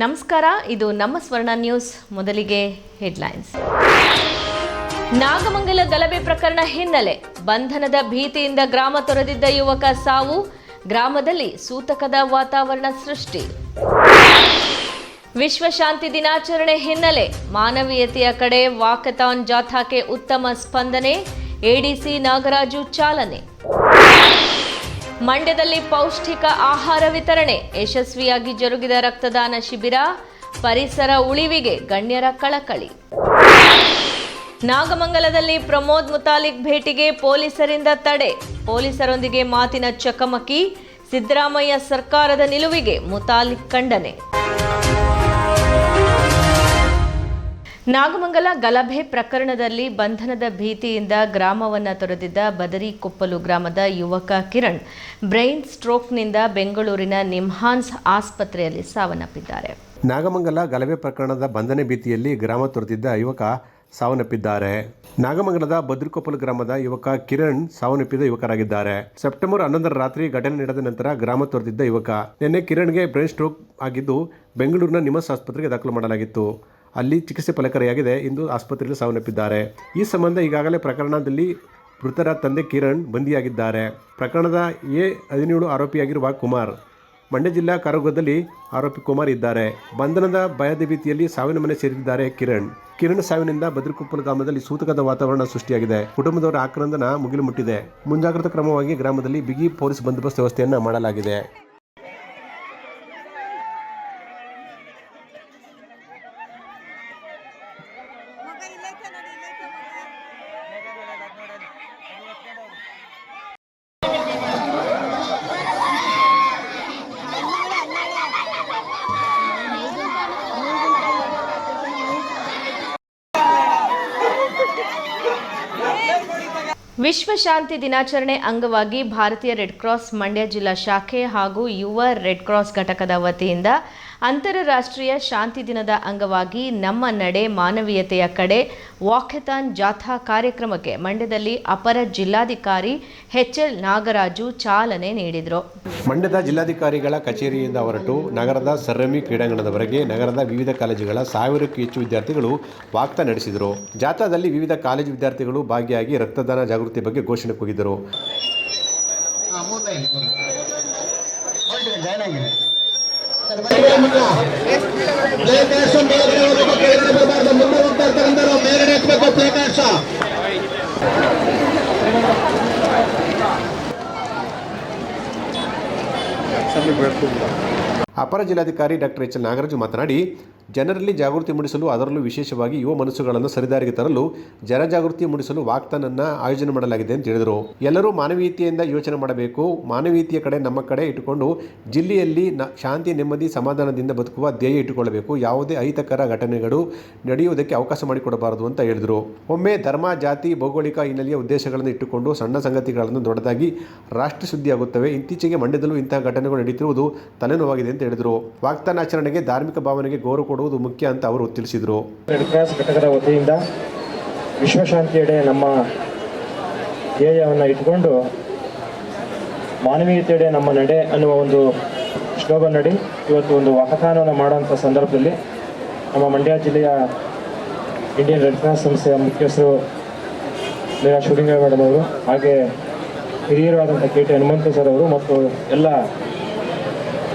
ನಮಸ್ಕಾರ, ಇದು ನಮ್ಮ ಸ್ವರ್ಣ ನ್ಯೂಸ್, ಮೊದಲಿಗೆ ಹೆಡ್ಲೈನ್ಸ್. ನಾಗಮಂಗಲ ಗಲಭೆ ಪ್ರಕರಣ ಹಿನ್ನೆಲೆ, ಬಂಧನದ ಭೀತಿಯಿಂದ ಗ್ರಾಮ ತೊರೆದಿದ್ದ ಯುವಕ ಸಾವು, ಗ್ರಾಮದಲ್ಲಿ ಸೂತಕದ ವಾತಾವರಣ ಸೃಷ್ಟಿ. ವಿಶ್ವಶಾಂತಿ ದಿನಾಚರಣೆ ಹಿನ್ನೆಲೆ, ಮಾನವೀಯತೆಯ ಕಡೆ ವಾಕಥಾನ್ ಜಾಥಾಕ್ಕೆ ಉತ್ತಮ ಸ್ಪಂದನೆ, ಎಡಿಸಿ ನಾಗರಾಜು ಚಾಲನೆ. ಮಂಡ್ಯದಲ್ಲಿ ಪೌಷ್ಟಿಕ ಆಹಾರ ವಿತರಣೆ. ಯಶಸ್ವಿಯಾಗಿ ಜರುಗಿದ ರಕ್ತದಾನ ಶಿಬಿರ, ಪರಿಸರ ಉಳಿವಿಗೆ ಗಣ್ಯರ ಕಳಕಳಿ. ನಾಗಮಂಗಲದಲ್ಲಿ ಪ್ರಮೋದ್ ಮುತಾಲಿಕ್ ಭೇಟಿಗೆ ಪೊಲೀಸರಿಂದ ತಡೆ. ಪೊಲೀಸರೊಂದಿಗೆ ಮಾತಿನ ಚಕಮಕಿ, ಸಿದ್ದರಾಮಯ್ಯ ಸರ್ಕಾರದ ನಿಲುವಿಗೆ ಮುತಾಲಿಕ್ ಖಂಡನೆ. ನಾಗಮಂಗಲ ಗಲಭೆ ಪ್ರಕರಣದಲ್ಲಿ ಬಂಧನದ ಭೀತಿಯಿಂದ ಗ್ರಾಮವನ್ನು ತೊರೆದಿದ್ದ ಬದರಿಕೊಪ್ಪಲು ಗ್ರಾಮದ ಯುವಕ ಕಿರಣ್ ಬ್ರೈನ್ ಸ್ಟ್ರೋಕ್ನಿಂದ ಬೆಂಗಳೂರಿನ ನಿಮ್ಹಾನ್ಸ್ ಆಸ್ಪತ್ರೆಯಲ್ಲಿ ಸಾವನ್ನಪ್ಪಿದ್ದಾರೆ. ನಾಗಮಂಗಲ ಗಲಭೆ ಪ್ರಕರಣದ ಬಂಧನ ಭೀತಿಯಲ್ಲಿ ಗ್ರಾಮ ತೊರೆದಿದ್ದ ಯುವಕ ಸಾವನ್ನಪ್ಪಿದ್ದಾರೆ. ನಾಗಮಂಗಲದ ಬದ್ರಿಕೊಪ್ಪಲು ಗ್ರಾಮದ ಯುವಕ ಕಿರಣ್ ಸಾವನ್ನಪ್ಪಿದ ಯುವಕರಾಗಿದ್ದಾರೆ. ಸೆಪ್ಟೆಂಬರ್ ಹನ್ನೊಂದರ ರಾತ್ರಿ ಘಟನೆ ನಡೆದ ನಂತರ ಗ್ರಾಮ ತೊರೆದಿದ್ದ ಯುವಕ. ನಿನ್ನೆ ಕಿರಣ್ಗೆ ಬ್ರೈನ್ ಸ್ಟ್ರೋಕ್ ಆಗಿದ್ದು ಬೆಂಗಳೂರಿನ ನಿಮಸ್ ಆಸ್ಪತ್ರೆಗೆ ದಾಖಲು ಮಾಡಲಾಗಿತ್ತು. ಅಲ್ಲಿ ಚಿಕಿತ್ಸೆ ಫಲಕಾರಿಯಾಗಿದೆ ಇಂದು ಆಸ್ಪತ್ರೆಯಲ್ಲಿ ಸಾವನ್ನಪ್ಪಿದ್ದಾರೆ ಈ ಸಂಬಂಧ ಈಗಾಗಲೇ ಪ್ರಕರಣದಲ್ಲಿ ಮೃತರ ತಂದೆ ಕಿರಣ್ ಬಂಧಿಯಾಗಿದ್ದಾರೆ. ಪ್ರಕರಣದ ಎ ಹದಿನೇಳು ಆರೋಪಿಯಾಗಿರುವ ಕುಮಾರ್. ಮಂಡ್ಯ ಜಿಲ್ಲಾ ಕಾರಾಗೃಹದಲ್ಲಿ ಆರೋಪಿ ಕುಮಾರ್ ಇದ್ದಾರೆ. ಬಂಧನದ ಭಯದ ಭೀತಿಯಲ್ಲಿ ಸಾವಿನ ಮನೆ ಸೇರಿದ್ದಾರೆ ಕಿರಣ್. ಕಿರಣ್ ಸಾವಿನಿಂದ ಬದ್ರಿಕೊಪ್ಪಲು ಗ್ರಾಮದಲ್ಲಿ ಸೂತಕದ ವಾತಾವರಣ ಸೃಷ್ಟಿಯಾಗಿದೆ. ಕುಟುಂಬದವರ ಆಕ್ರಂದನ ಮುಗಿಲು ಮುಟ್ಟಿದೆ. ಮುಂಜಾಗ್ರತಾ ಕ್ರಮವಾಗಿ ಗ್ರಾಮದಲ್ಲಿ ಬಿಗಿ ಪೊಲೀಸ್ ಬಂದೋಬಸ್ತ್ ವ್ಯವಸ್ಥೆಯನ್ನು ಮಾಡಲಾಗಿದೆ. ಶಾಂತಿ ದಿನಾಚರಣೆ ಅಂಗವಾಗಿ ಭಾರತೀಯ ರೆಡ್ ಕ್ರಾಸ್ ಮಂಡ್ಯ ಜಿಲ್ಲಾ ಶಾಖೆ ಹಾಗೂ ಯುವ ರೆಡ್ ಕ್ರಾಸ್ ಘಟಕದ ವತಿಯಿಂದ ಅಂತಾರಾಷ್ಟ್ರೀಯ ಶಾಂತಿ ದಿನದ ಅಂಗವಾಗಿ ನಮ್ಮ ನಡೆ ಮಾನವೀಯತೆಯ ಕಡೆ ವಾಕೆಥಾನ್ ಜಾಥಾ ಕಾರ್ಯಕ್ರಮಕ್ಕೆ ಮಂಡ್ಯದಲ್ಲಿ ಅಪರ ಜಿಲ್ಲಾಧಿಕಾರಿ ಎಚ್ ಎಲ್ ನಾಗರಾಜು ಚಾಲನೆ ನೀಡಿದರು. ಮಂಡ್ಯದ ಜಿಲ್ಲಾಧಿಕಾರಿಗಳ ಕಚೇರಿಯಿಂದ ಹೊರಟು ನಗರದ ಸರ್ರಮಿ ಕ್ರೀಡಾಂಗಣದವರೆಗೆ ನಗರದ ವಿವಿಧ ಕಾಲೇಜುಗಳ ಸಾವಿರಕ್ಕೂ ಹೆಚ್ಚು ವಿದ್ಯಾರ್ಥಿಗಳು ವಾಕ್ತ ನಡೆಸಿದರು. ಜಾಥಾದಲ್ಲಿ ವಿವಿಧ ಕಾಲೇಜು ವಿದ್ಯಾರ್ಥಿಗಳು ಭಾಗಿಯಾಗಿ ರಕ್ತದಾನ ಜಾಗೃತಿ ಬಗ್ಗೆ ಘೋಷಣೆ ಕೂಗಿದರು. ಹಾಂ ಮೂರು ಲೈನ್ ಹೊರಟಿದೆ ಜಾಯ್ನ್ ಆಗಿದೆ ಪ್ಲೇಕಾರ್ಡ್ಸ್ ಮೇಲ್ಗಡೆ ಹೋಗ್ಬೇಕು ಕೆಳಗಡೆ ಬರಬಾರ್ದು ಮುಂದೆ ಹೋಗ್ತಾ ಇರ್ತಕ್ಕಂಥವ್ರು ಮೇಲ್ಗಡೆ ಎತ್ತಬೇಕು ಪ್ಲೇಕಾರ್ಡ್ಸ್ ಅಪರ ಜಿಲ್ಲಾಧಿಕಾರಿ ಡಾಕ್ಟರ್ ಎಚ್ ಎಲ್ ನಾಗರಾಜು ಮಾತನಾಡಿ, ಜನರಲ್ಲಿ ಜಾಗೃತಿ ಮೂಡಿಸಲು ಅದರಲ್ಲೂ ವಿಶೇಷವಾಗಿ ಯುವ ಮನಸ್ಸುಗಳನ್ನು ಸರಿದಾರಿಗೆ ತರಲು ಜನಜಾಗೃತಿ ಮೂಡಿಸಲು ವಾಕ್ತಾನನ್ನ ಆಯೋಜನೆ ಮಾಡಲಾಗಿದೆ ಅಂತ ಹೇಳಿದರು. ಎಲ್ಲರೂ ಮಾನವೀಯತೆಯಿಂದ ಯೋಚನೆ ಮಾಡಬೇಕು. ಮಾನವೀಯತೆಯ ಕಡೆ ನಮ್ಮ ಕಡೆ ಇಟ್ಟುಕೊಂಡು ಜಿಲ್ಲೆಯಲ್ಲಿ ಶಾಂತಿ, ನೆಮ್ಮದಿ, ಸಮಾಧಾನದಿಂದ ಬದುಕುವ ಧ್ಯೇಯ ಇಟ್ಟುಕೊಳ್ಳಬೇಕು. ಯಾವುದೇ ಅಹಿತಕರ ಘಟನೆಗಳು ನಡೆಯುವುದಕ್ಕೆ ಅವಕಾಶ ಮಾಡಿಕೊಡಬಾರದು ಅಂತ ಹೇಳಿದರು. ಒಮ್ಮೆ ಧರ್ಮ, ಜಾತಿ, ಭೌಗೋಳಿಕ ಹಿನ್ನೆಲೆಯ ಉದ್ದೇಶಗಳನ್ನು ಇಟ್ಟುಕೊಂಡು ಸಣ್ಣ ಸಂಗತಿಗಳನ್ನು ದೊಡ್ಡದಾಗಿ ರಾಷ್ಟ್ರ ಸುದ್ದಿಯಾಗುತ್ತವೆ ಇತ್ತೀಚೆಗೆ ಮಂಡ್ಯದಲ್ಲೂ ಇಂತಹ ಘಟನೆಗಳು ನಡೆಯುತ್ತಿರುವುದು ತಲೆನೋವಾಗಿದೆ ಅಂತ ಹೇಳಿದರು. ವಾಗ್ದಾನಾಚರಣೆಗೆ ಧಾರ್ಮಿಕ ಭಾವನೆಗೆ ಗೌರವ ಕೊಡುವುದು ಮುಖ್ಯ ಅಂತ ಅವರು ತಿಳಿಸಿದರು. ರೆಡ್ ಕ್ರಾಸ್ ಘಟಕದ ವತಿಯಿಂದ ವಿಶ್ವಶಾಂತಿಯಡೆ ನಮ್ಮ ಧ್ಯೇಯವನ್ನು ಇಟ್ಕೊಂಡು ಮಾನವೀಯತೆಯಡೆ ನಮ್ಮ ನಡೆ ಅನ್ನುವ ಒಂದು ಶ್ಲೋಗನ್ನಡಿ ಇವತ್ತು ಒಂದು ವಾಕಥಾನವನ್ನು ಮಾಡುವಂಥ ಸಂದರ್ಭದಲ್ಲಿ ನಮ್ಮ ಮಂಡ್ಯ ಜಿಲ್ಲೆಯ ಇಂಡಿಯನ್ ರೆಡ್ ಕ್ರಾಸ್ ಸಂಸ್ಥೆಯ ಮುಖ್ಯಸ್ಥರು ಲೀಲಾ ಅವರು ಹಾಗೆ ಹಿರಿಯರಾದಂಥ ಕೆ ಟಿ ಹನುಮಂತ ಸರ್ ಅವರು ಮತ್ತು ಎಲ್ಲ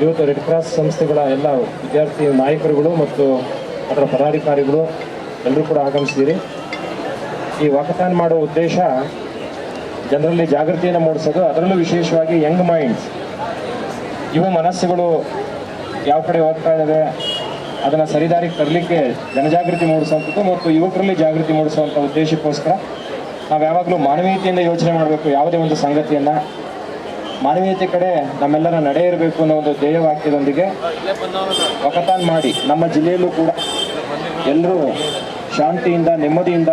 ಇವತ್ತು ರೆಡ್ ಕ್ರಾಸ್ ಸಂಸ್ಥೆಗಳ ಎಲ್ಲ ವಿದ್ಯಾರ್ಥಿ ನಾಯಕರುಗಳು ಮತ್ತು ಅದರ ಪದಾಧಿಕಾರಿಗಳು ಎಲ್ಲರೂ ಕೂಡ ಆಗಮಿಸಿದ್ದೀರಿ. ಈ ವಾಕಥಾನ್ ಮಾಡೋ ಉದ್ದೇಶ ಜನರಲ್ಲಿ ಜಾಗೃತಿಯನ್ನು ಮೂಡಿಸೋದು, ಅದರಲ್ಲೂ ವಿಶೇಷವಾಗಿ ಯಂಗ್ ಮೈಂಡ್ಸ್. ಯುವ ಮನಸ್ಸುಗಳು ಯಾವ ಕಡೆ ಹೋಗ್ತಾ ಇದ್ದಾವೆ ಅದನ್ನು ಸರಿದಾರಿಗೆ ತರಲಿಕ್ಕೆ ಜನಜಾಗೃತಿ ಮೂಡಿಸುವಂಥದ್ದು ಮತ್ತು ಯುವಕರಲ್ಲಿ ಜಾಗೃತಿ ಮೂಡಿಸುವಂಥ ಉದ್ದೇಶಕ್ಕೋಸ್ಕರ ನಾವು ಯಾವಾಗಲೂ ಮಾನವೀಯತೆಯಿಂದ ಯೋಚನೆ ಮಾಡಬೇಕು, ಯಾವುದೇ ಒಂದು ಸಂಗತಿಯನ್ನು. ಮಾನವೀಯತೆ ಕಡೆ ನಮ್ಮೆಲ್ಲರ ನಡೆ ಇರಬೇಕು ಅನ್ನೋ ಒಂದು ಧ್ಯೇಯವಾಕ್ಯದೊಂದಿಗೆ ವಕತಾನ್ ಮಾಡಿ ನಮ್ಮ ಜಿಲ್ಲೆಯಲ್ಲೂ ಕೂಡ ಎಲ್ಲರೂ ಶಾಂತಿಯಿಂದ, ನೆಮ್ಮದಿಯಿಂದ,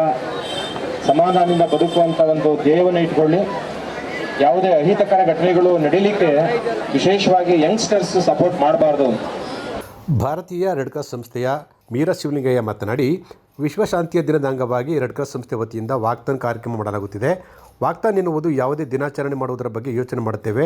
ಸಮಾಧಾನದಿಂದ ಬದುಕುವಂಥ ಒಂದು ಧ್ಯೇಯವನ್ನು ಇಟ್ಕೊಳ್ಳಿ. ಯಾವುದೇ ಅಹಿತಕರ ಘಟನೆಗಳು ನಡೀಲಿಕ್ಕೆ ವಿಶೇಷವಾಗಿ ಯಂಗ್ಸ್ಟರ್ಸ್ ಸಪೋರ್ಟ್ ಮಾಡಬಾರ್ದು. ಭಾರತೀಯ ರೆಡ್ ಕ್ರಾಸ್ ಸಂಸ್ಥೆಯ ಮೀರಾ ಶಿವಲಿಂಗಯ್ಯ ಮಾತನಾಡಿ, ವಿಶ್ವಶಾಂತಿಯ ದಿನದ ಅಂಗವಾಗಿ ರೆಡ್ ಕ್ರಾಸ್ ಸಂಸ್ಥೆ ವತಿಯಿಂದ ವಾಕ್ತನ್ ಕಾರ್ಯಕ್ರಮ ಮಾಡಲಾಗುತ್ತಿದೆ. ವಾಗ್ದಾನ ಎನ್ನುವುದು ಯಾವುದೇ ದಿನಾಚರಣೆ ಮಾಡುವುದರ ಬಗ್ಗೆ ಯೋಚನೆ ಮಾಡುತ್ತೇವೆ.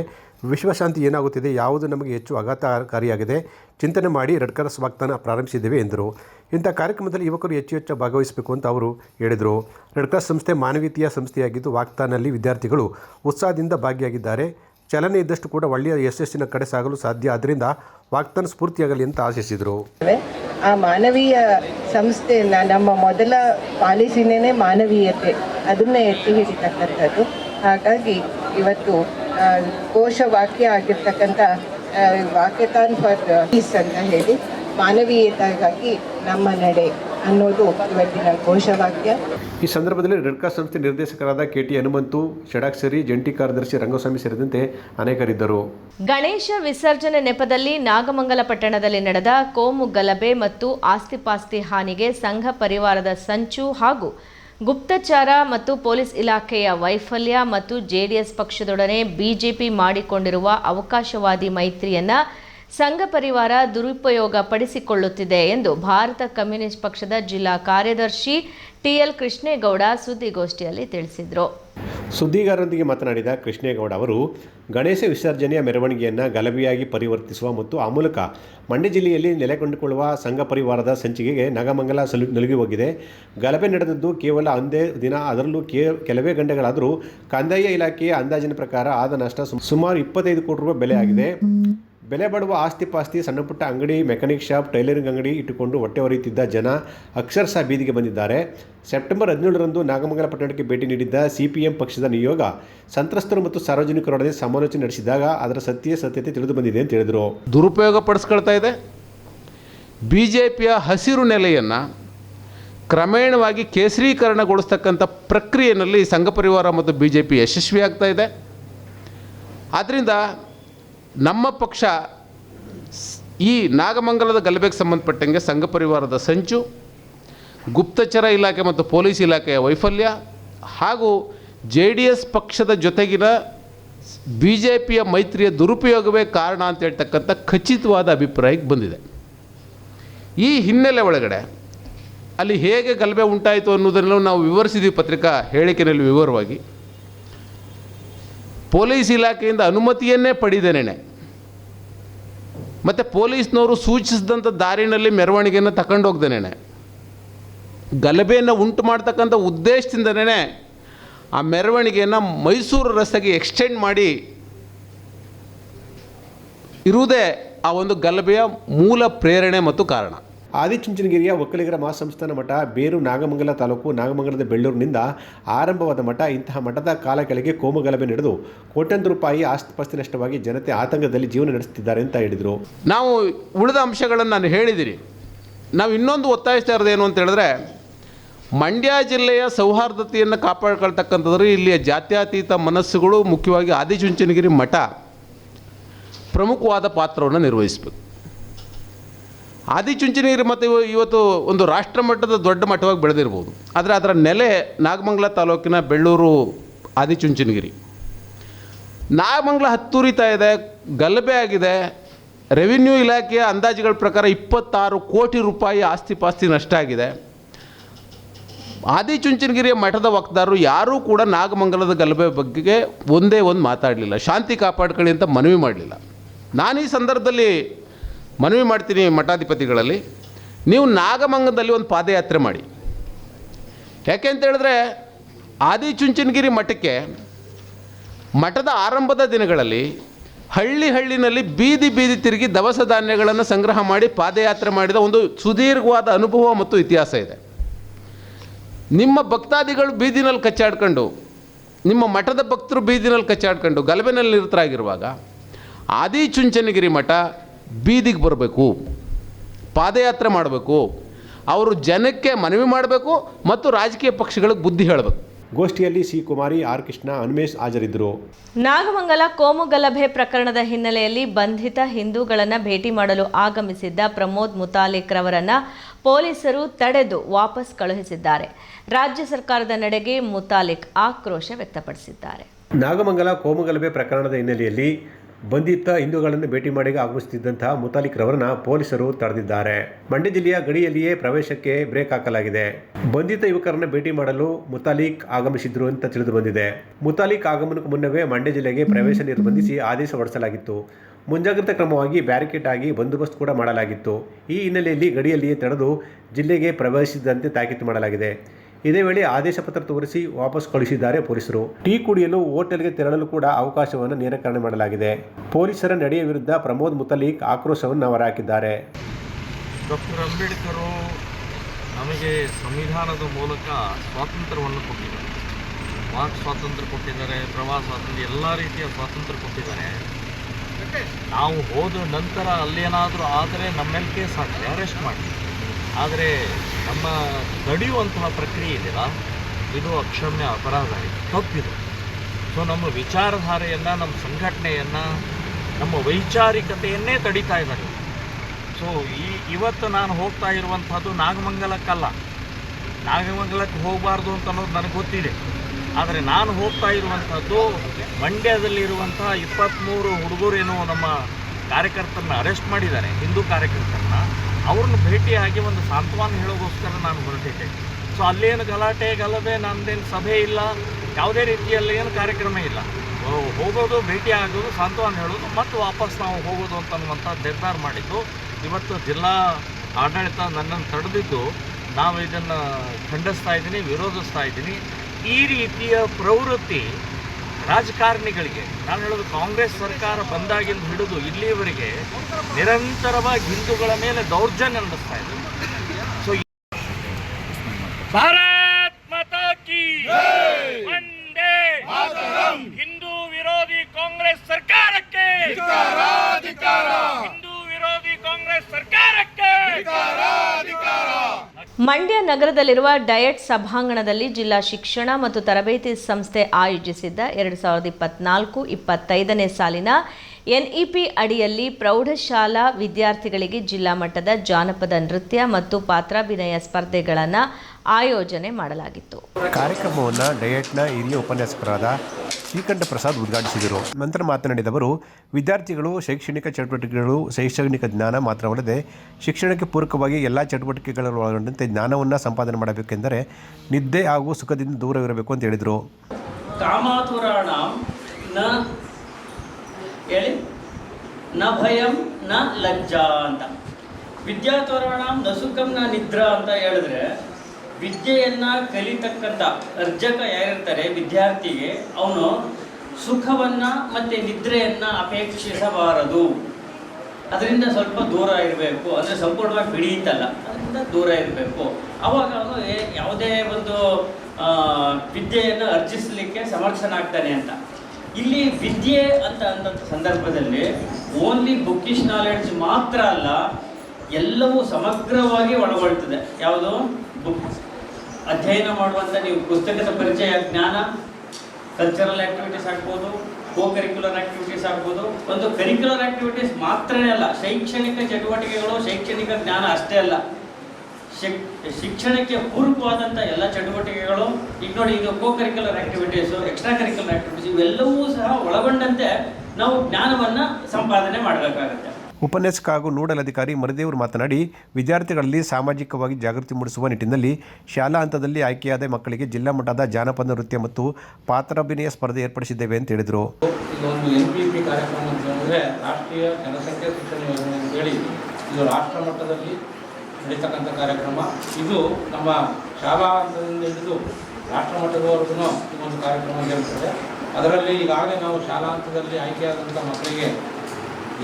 ವಿಶ್ವಶಾಂತಿ ಏನಾಗುತ್ತಿದೆ, ಯಾವುದು ನಮಗೆ ಹೆಚ್ಚು ಆಘಾತಕಾರಿಯಾಗಿದೆ, ಚಿಂತನೆ ಮಾಡಿ ರೆಡ್ ಕ್ರಾಸ್ ವಾಗ್ದಾನ ಪ್ರಾರಂಭಿಸಿದ್ದೇವೆ ಎಂದರು. ಇಂಥ ಕಾರ್ಯಕ್ರಮದಲ್ಲಿ ಯುವಕರು ಹೆಚ್ಚು ಹೆಚ್ಚು ಭಾಗವಹಿಸಬೇಕು ಅಂತ ಅವರು ಹೇಳಿದರು. ರೆಡ್ ಸಂಸ್ಥೆ ಮಾನವೀಯತೆಯ ಸಂಸ್ಥೆಯಾಗಿದ್ದು ವಾಗ್ದಾನಲ್ಲಿ ವಿದ್ಯಾರ್ಥಿಗಳು ಉತ್ಸಾಹದಿಂದ ಭಾಗಿಯಾಗಿದ್ದಾರೆ. ಚಲನೆ ಇದ್ದಷ್ಟು ಕೂಡ ಒಳ್ಳೆಯ ಯಶಸ್ಸಿನ ಕಡೆ ಸಾಗಲು ಸಾಧ್ಯ. ಆದ್ದರಿಂದ ವಾಕ್ತನ್ ಸ್ಫೂರ್ತಿಯಾಗಲಿ ಅಂತ ಆಶಿಸಿದರು. ಆ ಮಾನವೀಯ ಸಂಸ್ಥೆಯನ್ನ ನಮ್ಮ ಮೊದಲ ಪಾಲಿಸಿನೇ ಮಾನವೀಯತೆ. ಅದನ್ನ ಎತ್ತಿ ಹಿಡಿತಕ್ಕಂಥದ್ದು. ಹಾಗಾಗಿ ಇವತ್ತು ಕೋಶ ವಾಕ್ಯ ಆಗಿರ್ತಕ್ಕಂಥ ವಾಕ್ಯತಾನ್ ಫಾರ್ ಪೀಸ್ ಅಂತ ಹೇಳಿ ಮಾನವೀಯತೆಗಾಗಿ ನಮ್ಮ ನಡೆ ಅನ್ನೋದು ಇವತ್ತಿನ ಘೋಷವಾಕ್ಯ. ಈ ಸಂದರ್ಭದಲ್ಲಿ ರೆಡ್ ಕ್ರಾಸ್ ಸಂಸ್ಥೆ ನಿರ್ದೇಶಕರಾದ ಕೆ ಟಿ ಹನುಮಂತು ಷಡಾಕ್ಷರಿ ಜಂಟಿ ಕಾರ್ಯದರ್ಶಿ ರಂಗಸ್ವಾಮಿ ಸೇರಿದಂತೆ ಅನೇಕರಿದ್ದರು. ಗಣೇಶ ವಿಸರ್ಜನೆ ನೆಪದಲ್ಲಿ ನಾಗಮಂಗಲ ಪಟ್ಟಣದಲ್ಲಿ ನಡೆದ ಕೋಮು ಗಲಭೆ ಮತ್ತು ಆಸ್ತಿಪಾಸ್ತಿ ಹಾನಿಗೆ ಸಂಘ ಪರಿವಾರದ ಸಂಚು ಹಾಗೂ ಗುಪ್ತಚಾರ ಮತ್ತು ಪೊಲೀಸ್ ಇಲಾಖೆಯ ವೈಫಲ್ಯ ಮತ್ತು ಜೆಡಿಎಸ್ ಪಕ್ಷದೊಡನೆ ಬಿಜೆಪಿ ಮಾಡಿಕೊಂಡಿರುವ ಅವಕಾಶವಾದಿ ಮೈತ್ರಿಯನ್ನ ಸಂಘ ಪರಿವಾರ ದುರುಪಯೋಗ ಪಡಿಸಿಕೊಳ್ಳುತ್ತಿದೆ ಎಂದು ಭಾರತ ಕಮ್ಯುನಿಸ್ಟ್ ಪಕ್ಷದ ಜಿಲ್ಲಾ ಕಾರ್ಯದರ್ಶಿ ಟಿಎಲ್ ಕೃಷ್ಣೇಗೌಡ ಸುದ್ದಿಗೋಷ್ಠಿಯಲ್ಲಿ ತಿಳಿಸಿದರು. ಸುದ್ದಿಗಾರರೊಂದಿಗೆ ಮಾತನಾಡಿದ ಕೃಷ್ಣೇಗೌಡ ಅವರು, ಗಣೇಶ ವಿಸರ್ಜನೆಯ ಮೆರವಣಿಗೆಯನ್ನು ಗಲಭೆಯಾಗಿ ಪರಿವರ್ತಿಸುವ ಮತ್ತು ಆ ಮೂಲಕ ಮಂಡ್ಯ ಜಿಲ್ಲೆಯಲ್ಲಿ ನೆಲೆಗೊಂಡುಕೊಳ್ಳುವ ಸಂಘ ಪರಿವಾರದ ಸಂಚಿಗೆಗೆ ನಗಮಂಗಲ ಸಲು ನಲುಗಿ ಹೋಗಿದೆ ಗಲಭೆ ನಡೆದದ್ದು ಕೇವಲ ಅಂದೇ ದಿನ, ಅದರಲ್ಲೂ ಕೆಲವೇ ಗಂಟೆಗಳಾದರೂ ಕಂದಾಯ ಇಲಾಖೆಯ ಅಂದಾಜಿನ ಪ್ರಕಾರ ಆದ ನಷ್ಟ ಸುಮ್- ಸುಮಾರು ಇಪ್ಪತ್ತೈದು ಕೋಟಿ ರೂಪಾಯಿ ಬೆಲೆ ಆಗಿದೆ ಬೆಲೆ ಬಡುವ ಆಸ್ತಿ ಪಾಸ್ತಿ ಸಣ್ಣಪುಟ್ಟ ಅಂಗಡಿ, ಮೆಕ್ಯಾನಿಕ್ ಶಾಪ್, ಟೈಲರಿಂಗ್ ಅಂಗಡಿ ಇಟ್ಟುಕೊಂಡು ಹೊಟ್ಟೆ ಹೊರೆಯುತ್ತಿದ್ದ ಜನ ಅಕ್ಷರಶಃ ಬೀದಿಗೆ ಬಂದಿದ್ದಾರೆ. ಸೆಪ್ಟೆಂಬರ್ ಹದಿನೇಳರಂದು ನಾಗಮಂಗಲ ಪಟ್ಟಣಕ್ಕೆ ಭೇಟಿ ನೀಡಿದ್ದ ಸಿಪಿಎಂ ಪಕ್ಷದ ನಿಯೋಗ ಸಂತ್ರಸ್ತರು ಮತ್ತು ಸಾರ್ವಜನಿಕರೊಡನೆ ಸಮಾಲೋಚನೆ ನಡೆಸಿದಾಗ ಅದರ ಸತ್ಯ, ಸತ್ಯತೆ ತಿಳಿದು ಬಂದಿದೆ ಅಂತ ಹೇಳಿದರು. ದುರುಪಯೋಗ ಪಡಿಸ್ಕೊಳ್ತಾ ಇದೆ. ಬಿ ಜೆ ಹಸಿರು ನೆಲೆಯನ್ನು ಕ್ರಮೇಣವಾಗಿ ಕೇಸರೀಕರಣಗೊಳಿಸ್ತಕ್ಕಂಥ ಪ್ರಕ್ರಿಯೆಯಲ್ಲಿ ಸಂಘ ಪರಿವಾರ ಮತ್ತು ಬಿ ಜೆ ಪಿ ಯಶಸ್ವಿ ಆಗ್ತಾ ಇದೆ. ಆದ್ದರಿಂದ ನಮ್ಮ ಪಕ್ಷ ಈ ನಾಗಮಂಗಲದ ಗಲಭೆಗೆ ಸಂಬಂಧಪಟ್ಟಂಗೆ ಸಂಘ ಪರಿವಾರದ ಸಂಚು, ಗುಪ್ತಚರ ಇಲಾಖೆ ಮತ್ತು ಪೊಲೀಸ್ ಇಲಾಖೆಯ ವೈಫಲ್ಯ ಹಾಗೂ ಜೆ ಡಿ ಎಸ್ ಪಕ್ಷದ ಜೊತೆಗಿನ ಬಿ ಜೆ ಪಿಯ ಮೈತ್ರಿಯ ದುರುಪಯೋಗವೇ ಕಾರಣ ಅಂತ ಹೇಳ್ತಕ್ಕಂಥ ಖಚಿತವಾದ ಅಭಿಪ್ರಾಯಕ್ಕೆ ಬಂದಿದೆ. ಈ ಹಿನ್ನೆಲೆ ಒಳಗಡೆ ಅಲ್ಲಿ ಹೇಗೆ ಗಲಭೆ ಉಂಟಾಯಿತು ಅನ್ನೋದನ್ನು ನಾವು ವಿವರಿಸಿದ್ದೀವಿ ಪತ್ರಿಕಾ ಹೇಳಿಕೆಯಲ್ಲಿ ವಿವರವಾಗಿ. ಪೊಲೀಸ್ ಇಲಾಖೆಯಿಂದ ಅನುಮತಿಯನ್ನೇ ಪಡೆದೇನೆ ಮತ್ತು ಪೊಲೀಸ್ನವರು ಸೂಚಿಸಿದಂಥ ದಾರಿನಲ್ಲಿ ಮೆರವಣಿಗೆಯನ್ನು ತಗೊಂಡೋಗ್ದೇನೆ ಗಲಭೆಯನ್ನು ಉಂಟು ಮಾಡ್ತಕ್ಕಂಥ ಉದ್ದೇಶದಿಂದನೇ ಆ ಮೆರವಣಿಗೆಯನ್ನು ಮೈಸೂರು ರಸ್ತೆಗೆ ಎಕ್ಸ್ಟೆಂಡ್ ಮಾಡಿ ಇರುವುದೇ ಆ ಒಂದು ಗಲಭೆಯ ಮೂಲ ಪ್ರೇರಣೆ ಮತ್ತು ಕಾರಣ. ಆದಿಚುಂಚನಗಿರಿಯ ಒಕ್ಕಲಿಗರ ಮಹಾಸಂಸ್ಥಾನ ಮಠ ಬೇರು ನಾಗಮಂಗಲ ತಾಲೂಕು ನಾಗಮಂಗಲದ ಬೆಳ್ಳೂರಿನಿಂದ ಆರಂಭವಾದ ಮಠ. ಇಂತಹ ಮಠದ ಕಾಲ ಕೆಳಗೆ ಕೋಮುಗಲಭೆ ನಡೆದು ಕೋಟ್ಯಂತರ ರೂಪಾಯಿ ಆಸ್ತಿಪಾಸ್ತಿ ನಷ್ಟವಾಗಿ ಜನತೆ ಆತಂಕದಲ್ಲಿ ಜೀವನ ನಡೆಸುತ್ತಿದ್ದಾರೆ ಅಂತ ಹೇಳಿದರು. ನಾವು ಉಳಿದ ಅಂಶಗಳನ್ನು ನಾನು ಹೇಳಿದಿರಿ. ನಾವು ಇನ್ನೊಂದು ಒತ್ತಾಯಿಸ್ತಾ ಇರೋದೇನು ಅಂತ ಹೇಳಿದ್ರೆ, ಮಂಡ್ಯ ಜಿಲ್ಲೆಯ ಸೌಹಾರ್ದತೆಯನ್ನು ಕಾಪಾಡ್ಕೊಳ್ತಕ್ಕಂಥದ್ದು ಇಲ್ಲಿಯ ಜಾತ್ಯತೀತ ಮನಸ್ಸುಗಳು ಮುಖ್ಯವಾಗಿ ಆದಿಚುಂಚನಗಿರಿ ಮಠ ಪ್ರಮುಖವಾದ ಪಾತ್ರವನ್ನು ನಿರ್ವಹಿಸಬೇಕು. ಆದಿಚುಂಚನಗಿರಿ ಮತ್ತು ಇವ- ಇವತ್ತು ಒಂದು ರಾಷ್ಟ್ರ ಮಟ್ಟದ ದೊಡ್ಡ ಮಟ್ಟವಾಗಿ ಬೆಳೆದಿರ್ಬೋದು. ಆದರೆ ಅದರ ನೆಲೆ ನಾಗಮಂಗಲ ತಾಲೂಕಿನ ಬೆಳ್ಳೂರು ಆದಿಚುಂಚನಗಿರಿ ನಾಗಮಂಗಲ ಹತ್ತೂರಿತಾ ಇದೆ ಗಲಭೆ ಆಗಿದೆ. ರೆವಿನ್ಯೂ ಇಲಾಖೆಯ ಅಂದಾಜುಗಳ ಪ್ರಕಾರ ಇಪ್ಪತ್ತಾರು ಕೋಟಿ ರೂಪಾಯಿ ಆಸ್ತಿ ಪಾಸ್ತಿ ನಷ್ಟ ಆಗಿದೆ. ಆದಿಚುಂಚನಗಿರಿಯ ಮಠದ ವಕ್ತಾರರು ಯಾರೂ ಕೂಡ ನಾಗಮಂಗಲದ ಗಲಭೆ ಬಗ್ಗೆ ಒಂದೇ ಒಂದು ಮಾತಾಡಲಿಲ್ಲ. ಶಾಂತಿ ಕಾಪಾಡ್ಕೊಳ್ಳಿ ಅಂತ ಮನವಿ ಮಾಡಲಿಲ್ಲ. ನಾನು ಈ ಸಂದರ್ಭದಲ್ಲಿ ಮನವಿ ಮಾಡ್ತೀನಿ ಮಠಾಧಿಪತಿಗಳಲ್ಲಿ, ನೀವು ನಾಗಮಂಗದಲ್ಲಿ ಒಂದು ಪಾದಯಾತ್ರೆ ಮಾಡಿ. ಯಾಕೆ ಅಂತ ಹೇಳಿದ್ರೆ, ಆದಿಚುಂಚನಗಿರಿ ಮಠಕ್ಕೆ ಮಠದ ಆರಂಭದ ದಿನಗಳಲ್ಲಿ ಹಳ್ಳಿ ಹಳ್ಳಿನಲ್ಲಿ ಬೀದಿ ಬೀದಿ ತಿರುಗಿ ದವಸ ಧಾನ್ಯಗಳನ್ನು ಸಂಗ್ರಹ ಮಾಡಿ ಪಾದಯಾತ್ರೆ ಮಾಡಿದ ಒಂದು ಸುದೀರ್ಘವಾದ ಅನುಭವ ಮತ್ತು ಇತಿಹಾಸ ಇದೆ. ನಿಮ್ಮ ಭಕ್ತಾದಿಗಳು ಬೀದಿನಲ್ಲಿ ಕಚ್ಚಾಡ್ಕೊಂಡು, ನಿಮ್ಮ ಮಠದ ಭಕ್ತರು ಬೀದಿನಲ್ಲಿ ಕಚ್ಚಾಡ್ಕೊಂಡು ಗಲಭೆನಲ್ಲಿ ನಿರತರಾಗಿರುವಾಗ, ಆದಿಚುಂಚನಗಿರಿ ಮಠ ಬೀದಿಗೆ ಬರಬೇಕು ಪಾದಯಾತ್ರೆ ಮಾಡಬೇಕು ಅವರು ಜನಕ್ಕೆ ಮನವಿ ಮಾಡಬೇಕು ಮತ್ತು ರಾಜಕೀಯ ಪಕ್ಷಗಳಿಗೆ ಬುದ್ಧಿ ಹೇಳಬೇಕು. ಗೋಷ್ಠಿಯಲ್ಲಿ ಸಿ ಕುಮಾರಿ ಆರ್ ಕೃಷ್ಣ ಅನ್ಮೇಶ್ ಹಾಜರಿದ್ದರು. ನಾಗಮಂಗಲ ಕೋಮು ಗಲಭೆ ಪ್ರಕರಣದ ಹಿನ್ನೆಲೆಯಲ್ಲಿ ಬಂಧಿತ ಹಿಂದೂಗಳನ್ನು ಭೇಟಿ ಮಾಡಲು ಆಗಮಿಸಿದ್ದ ಪ್ರಮೋದ್ ಮುತಾಲಿಕ್ ರವರನ್ನ ಪೊಲೀಸರು ತಡೆದು ವಾಪಸ್ ಕಳುಹಿಸಿದ್ದಾರೆ. ರಾಜ್ಯ ಸರ್ಕಾರದ ನಡೆಗೆ ಮುತಾಲಿಕ್ ಆಕ್ರೋಶ ವ್ಯಕ್ತಪಡಿಸಿದ್ದಾರೆ. ನಾಗಮಂಗಲ ಕೋಮುಗಲಭೆ ಪ್ರಕರಣದ ಹಿನ್ನೆಲೆಯಲ್ಲಿ ಬಂಧಿತ ಹಿಂದೂಗಳನ್ನು ಭೇಟಿ ಮಾಡಿ ಆಗಮಿಸುತ್ತಿದ್ದಂತಹ ಮುತಾಲಿಕ್ ರವರನ್ನ ಪೊಲೀಸರು ತಡೆದಿದ್ದಾರೆ. ಮಂಡ್ಯ ಜಿಲ್ಲೆಯ ಗಡಿಯಲ್ಲಿಯೇ ಪ್ರವೇಶಕ್ಕೆ ಬ್ರೇಕ್ ಹಾಕಲಾಗಿದೆ. ಬಂಧಿತ ಯುವಕರನ್ನ ಭೇಟಿ ಮಾಡಲು ಮುತಾಲಿಕ್ ಆಗಮಿಸಿದ್ರು ಅಂತ ತಿಳಿದು ಬಂದಿದೆ. ಮುತಾಲಿಕ್ ಆಗಮನಕ್ಕೂ ಮುನ್ನವೇ ಮಂಡ್ಯ ಜಿಲ್ಲೆಗೆ ಪ್ರವೇಶ ನಿರ್ಬಂಧಿಸಿ ಆದೇಶ ಹೊರಡಿಸಲಾಗಿತ್ತು. ಮುಂಜಾಗ್ರತಾ ಕ್ರಮವಾಗಿ ಬ್ಯಾರಿಕೇಡ್ ಆಗಿ ಬಂದೋಬಸ್ತ್ ಕೂಡ ಮಾಡಲಾಗಿತ್ತು. ಈ ಹಿನ್ನೆಲೆಯಲ್ಲಿ ಗಡಿಯಲ್ಲಿಯೇ ತಡೆದು ಜಿಲ್ಲೆಗೆ ಪ್ರವೇಶಿಸಿದಂತೆ ತಾಕೀತು ಮಾಡಲಾಗಿದೆ. ಇದೇ ವೇಳೆ ಆದೇಶ ಪತ್ರ ತೋರಿಸಿ ವಾಪಸ್ ಕಳುಹಿಸಿದ್ದಾರೆ ಪೊಲೀಸರು. ಟೀ ಕುಡಿಯಲು ಹೋಟೆಲ್ಗೆ ತೆರಳಲು ಕೂಡ ಅವಕಾಶವನ್ನು ನಿರಾಕರಣೆ ಮಾಡಲಾಗಿದೆ. ಪೊಲೀಸರ ನಡೆಯ ವಿರುದ್ಧ ಪ್ರಮೋದ್ ಮುತಲೀಕ್ ಆಕ್ರೋಶವನ್ನು ಹೊರಹಾಕಿದ್ದಾರೆ ಡಾಕ್ಟರ್ ಅಂಬೇಡ್ಕರ್ ನಮಗೆ ಸಂವಿಧಾನದ ಮೂಲಕ ಸ್ವಾತಂತ್ರ್ಯವನ್ನು ಕೊಟ್ಟಿದ್ದಾರೆ. ವಾಕ್ ಸ್ವಾತಂತ್ರ್ಯ ಕೊಟ್ಟಿದ್ದಾರೆ, ಪ್ರವಾಸ ಸ್ವಾತಂತ್ರ್ಯ, ಎಲ್ಲ ರೀತಿಯ ಸ್ವಾತಂತ್ರ್ಯ ಕೊಟ್ಟಿದ್ದಾರೆ. ನಾವು ಹೋದ ನಂತರ ಅಲ್ಲೇನಾದರೂ ಆದರೆ ನಮ್ಮೆಲ್ಲ ಕೇಸ್ ಹಾಕಿ ಅರೆಸ್ಟ್ ಮಾಡಿ. ಆದರೆ ನಮ್ಮ ತಡೆಯುವಂತಹ ಪ್ರಕ್ರಿಯೆ ಇದೆಯಲ್ಲ, ಇದು ಅಕ್ಷಮ್ಯ ಅಪರಾಧ, ಇದೆ ತಪ್ಪಿದೆ. ಸೊ ನಮ್ಮ ವಿಚಾರಧಾರೆಯನ್ನು, ನಮ್ಮ ಸಂಘಟನೆಯನ್ನು, ನಮ್ಮ ವೈಚಾರಿಕತೆಯನ್ನೇ ತಡೀತಾ ಇದ್ದಾರೆ. ಸೊ ಈ ಇವತ್ತು ನಾನು ಹೋಗ್ತಾ ಇರುವಂಥದ್ದು ನಾಗಮಂಗಲಕ್ಕಲ್ಲ. ನಾಗಮಂಗಲಕ್ಕೆ ಹೋಗಬಾರ್ದು ಅಂತ ಅನ್ನೋದು ನನಗೆ ಗೊತ್ತಿದೆ. ಆದರೆ ನಾನು ಹೋಗ್ತಾ ಇರುವಂಥದ್ದು ಮಂಡ್ಯದಲ್ಲಿರುವಂತಹ ಇಪ್ಪತ್ತ್ಮೂರು ಹುಡುಗರೇನು ನಮ್ಮ ಕಾರ್ಯಕರ್ತರನ್ನ ಅರೆಸ್ಟ್ ಮಾಡಿದ್ದಾರೆ, ಹಿಂದೂ ಕಾರ್ಯಕರ್ತರನ್ನ. ಅವ್ರನ್ನ ಭೇಟಿಯಾಗಿ ಒಂದು ಸಾಂತ್ವನ ಹೇಳೋಗೋಸ್ಕರ ನಾನು ಹೊರಟಿದ್ದೆ. ಸೊ ಅಲ್ಲೇನು ಗಲಾಟೆ, ಗಲಭೆ, ನಂದೇನು ಸಭೆ ಇಲ್ಲ, ಯಾವುದೇ ರೀತಿಯಲ್ಲಿ ಏನು ಕಾರ್ಯಕ್ರಮ ಇಲ್ಲ. ಹೋಗೋದು, ಭೇಟಿ ಆಗೋದು, ಸಾಂತ್ವನ ಹೇಳೋದು ಮತ್ತು ವಾಪಸ್ ನಾವು ಹೋಗೋದು ಅಂತ ಅನ್ನುವಂಥ ನಿರ್ಧಾರ ಮಾಡಿದ್ದು. ಇವತ್ತು ಜಿಲ್ಲಾ ಆಡಳಿತ ನನ್ನನ್ನು ತಡೆದಿದ್ದು, ನಾವು ಇದನ್ನು ಖಂಡಿಸ್ತಾ ಇದ್ದೀನಿ, ವಿರೋಧಿಸ್ತಾ ಇದ್ದೀನಿ. ಈ ರೀತಿಯ ಪ್ರವೃತ್ತಿ ರಾಜಕಾರಣಿಗಳಿಗೆ ನಾನು ಹೇಳೋದು ಕಾಂಗ್ರೆಸ್ ಸರ್ಕಾರ ಬಂದಾಗಿಂದ ಹಿಡಿದು ಇಲ್ಲಿಯವರೆಗೆ ನಿರಂತರವಾಗಿ ಹಿಂದೂಗಳ ಮೇಲೆ ದೌರ್ಜನ್ಯ ನಡೆಸ್ತಾ ಇದೆ. ಸೊ ಭಾರತ್ ಮಾತಾ ಕಿ ವಂದೇ ಹಿಂದೂ ವಿರೋಧಿ ಕಾಂಗ್ರೆಸ್ ಸರ್ಕಾರಕ್ಕೆ! ಹಿಂದೂ ವಿರೋಧಿ ಕಾಂಗ್ರೆಸ್ ಸರ್ಕಾರಕ್ಕೆ! ಮಂಡ್ಯ ನಗರದಲ್ಲಿರುವ ಡಯಟ್ ಸಭಾಂಗಣದಲ್ಲಿ ಜಿಲ್ಲಾ ಶಿಕ್ಷಣ ಮತ್ತು ತರಬೇತಿ ಸಂಸ್ಥೆ ಆಯೋಜಿಸಿದ್ದ ಎರಡು ಸಾವಿರದ ಇಪ್ಪತ್ನಾಲ್ಕು ಇಪ್ಪತ್ತೈದನೇ ಸಾಲಿನ ಎನ್ಇಪಿ ಅಡಿಯಲ್ಲಿ ಪ್ರೌಢಶಾಲಾ ವಿದ್ಯಾರ್ಥಿಗಳಿಗೆ ಜಿಲ್ಲಾ ಮಟ್ಟದ ಜಾನಪದ ನೃತ್ಯ ಮತ್ತು ಪಾತ್ರಾಭಿನಯ ಸ್ಪರ್ಧೆಗಳನ್ನು ಆಯೋಜನೆ ಮಾಡಲಾಗಿತ್ತು. ಕಾರ್ಯಕ್ರಮವನ್ನು ಡಯಟ್ನ ಹಿರಿಯ ಉಪನ್ಯಾಸಕರಾದ ಶ್ರೀಕಂಠ ಪ್ರಸಾದ್ ಉದ್ಘಾಟಿಸಿದರು. ನಂತರ ಮಾತನಾಡಿದ ಅವರು ವಿದ್ಯಾರ್ಥಿಗಳು ಶೈಕ್ಷಣಿಕ ಚಟುವಟಿಕೆಗಳು ಶೈಕ್ಷಣಿಕ ಜ್ಞಾನ ಮಾತ್ರವಲ್ಲದೆ ಶಿಕ್ಷಣಕ್ಕೆ ಪೂರಕವಾಗಿ ಎಲ್ಲ ಚಟುವಟಿಕೆಗಳನ್ನು ಒಳಗೊಂಡಂತೆ ಜ್ಞಾನವನ್ನು ಸಂಪಾದನೆ ಮಾಡಬೇಕೆಂದರೆ ನಿದ್ದೆ ಹಾಗೂ ಸುಖದಿಂದ ದೂರವಿರಬೇಕು ಅಂತ ಹೇಳಿದರು. ಕಾಮಾತುರಾಣಂ ನ ಹೇಳಿ ನ ಭಯಂ ನ ಲಜ್ಜಾ ಅಂತ. ವಿದ್ಯಾತುರಾಣಂ ನ ಸುಖಂ ನ ನಿದ್ರಾ ಅಂತ ಹೇಳಿದ್ರೆ ವಿದ್ಯೆಯನ್ನ ಕಲಿತಕ್ಕಂಥ ಅರ್ಜಕ ಯಾರಿರ್ತಾರೆ ವಿದ್ಯಾರ್ಥಿಗೆ, ಅವನು ಸುಖವನ್ನ ಮತ್ತೆ ನಿದ್ರೆಯನ್ನ ಅಪೇಕ್ಷಿಸಬಾರದು. ಅದರಿಂದ ಸ್ವಲ್ಪ ದೂರ ಇರಬೇಕು. ಅಂದರೆ ಸಂಪೂರ್ಣವಾಗಿ ಬಿಡೀತಲ್ಲ ಅದರಿಂದ ದೂರ ಇರಬೇಕು. ಅವಾಗ ಅವನು ಯಾವುದೇ ಒಂದು ವಿದ್ಯೆಯನ್ನು ಅರ್ಜಿಸಲಿಕ್ಕೆ ಸಮರ್ಥನಾಗ್ತಾನೆ ಅಂತ. ಇಲ್ಲಿ ವಿದ್ಯೆ ಅಂತ ಅಂದಂಥ ಸಂದರ್ಭದಲ್ಲಿ ಓನ್ಲಿ ಬುಕ್ಕಿಶ್ ನಾಲೆಡ್ಜ್ ಮಾತ್ರ ಅಲ್ಲ, ಎಲ್ಲವೂ ಸಮಗ್ರವಾಗಿ ಒಳಗೊಳ್ತದೆ. ಯಾವುದು? ಬುಕ್ ಅಧ್ಯಯನ ಮಾಡುವಂಥ ನೀವು ಪುಸ್ತಕದ ಪರಿಚಯ, ಜ್ಞಾನ ಕಲ್ಚರಲ್ ಆಕ್ಟಿವಿಟೀಸ್ ಆಗ್ಬೋದು ಕೋ ಕರಿಕ್ಯುಲರ್ ಆಕ್ಟಿವಿಟೀಸ್ ಆಗ್ಬೋದು. ಒಂದು ಕರಿಕ್ಯುಲರ್ ಆಕ್ಟಿವಿಟೀಸ್ ಮಾತ್ರನೇ ಅಲ್ಲ, ಶೈಕ್ಷಣಿಕ ಚಟುವಟಿಕೆಗಳು, ಶೈಕ್ಷಣಿಕ ಜ್ಞಾನ ಅಷ್ಟೇ ಅಲ್ಲ. ಶಿಕ್, ಶಿಕ್ಷಣಕ್ಕೆ ಪೂರಕವಾದಂಥ ಎಲ್ಲ ಚಟುವಟಿಕೆಗಳು, ಈಗ ನೋಡಿ, ಈಗ co curricular activities extra curricular activities ಇವೆಲ್ಲವೂ ಸಹ ಒಳಗೊಂಡಂತೆ ನಾವು ಜ್ಞಾನವನ್ನು ಸಂಪಾದನೆ ಮಾಡಬೇಕಾಗತ್ತೆ. ಉಪನ್ಯಾಸಕ ಹಾಗೂ ನೋಡಲ್ ಅಧಿಕಾರಿ ಮರದೇವರು ಮಾತನಾಡಿ, ವಿದ್ಯಾರ್ಥಿಗಳಲ್ಲಿ ಸಾಮಾಜಿಕವಾಗಿ ಜಾಗೃತಿ ಮೂಡಿಸುವ ನಿಟ್ಟಿನಲ್ಲಿ ಶಾಲಾ ಹಂತದಲ್ಲಿ ಆಯ್ಕೆಯಾದ ಮಕ್ಕಳಿಗೆ ಜಿಲ್ಲಾ ಮಟ್ಟದ ಜಾನಪದ ನೃತ್ಯ ಮತ್ತು ಪಾತ್ರಾಭಿನಯ ಸ್ಪರ್ಧೆ ಏರ್ಪಡಿಸಿದ್ದೇವೆ ಅಂತ ಹೇಳಿದರು. ರಾಷ್ಟ್ರೀಯ ಇದು ರಾಷ್ಟ್ರ ಮಟ್ಟದಲ್ಲಿ ನಡೀತಕ್ಕಂಥ ಕಾರ್ಯಕ್ರಮ. ಇದು ನಮ್ಮ ಶಾಲಾ ಹಂತದಿಂದ ಹಿಡಿದು ರಾಷ್ಟ್ರ ಮಟ್ಟದವರೆಗೂ ಈ ಒಂದು ಕಾರ್ಯಕ್ರಮ ಇರುತ್ತದೆ ಅದರಲ್ಲಿ ಈಗಾಗಲೇ ನಾವು ಶಾಲಾ ಹಂತದಲ್ಲಿ ಆಯ್ಕೆಯಾದಂಥ ಮಕ್ಕಳಿಗೆ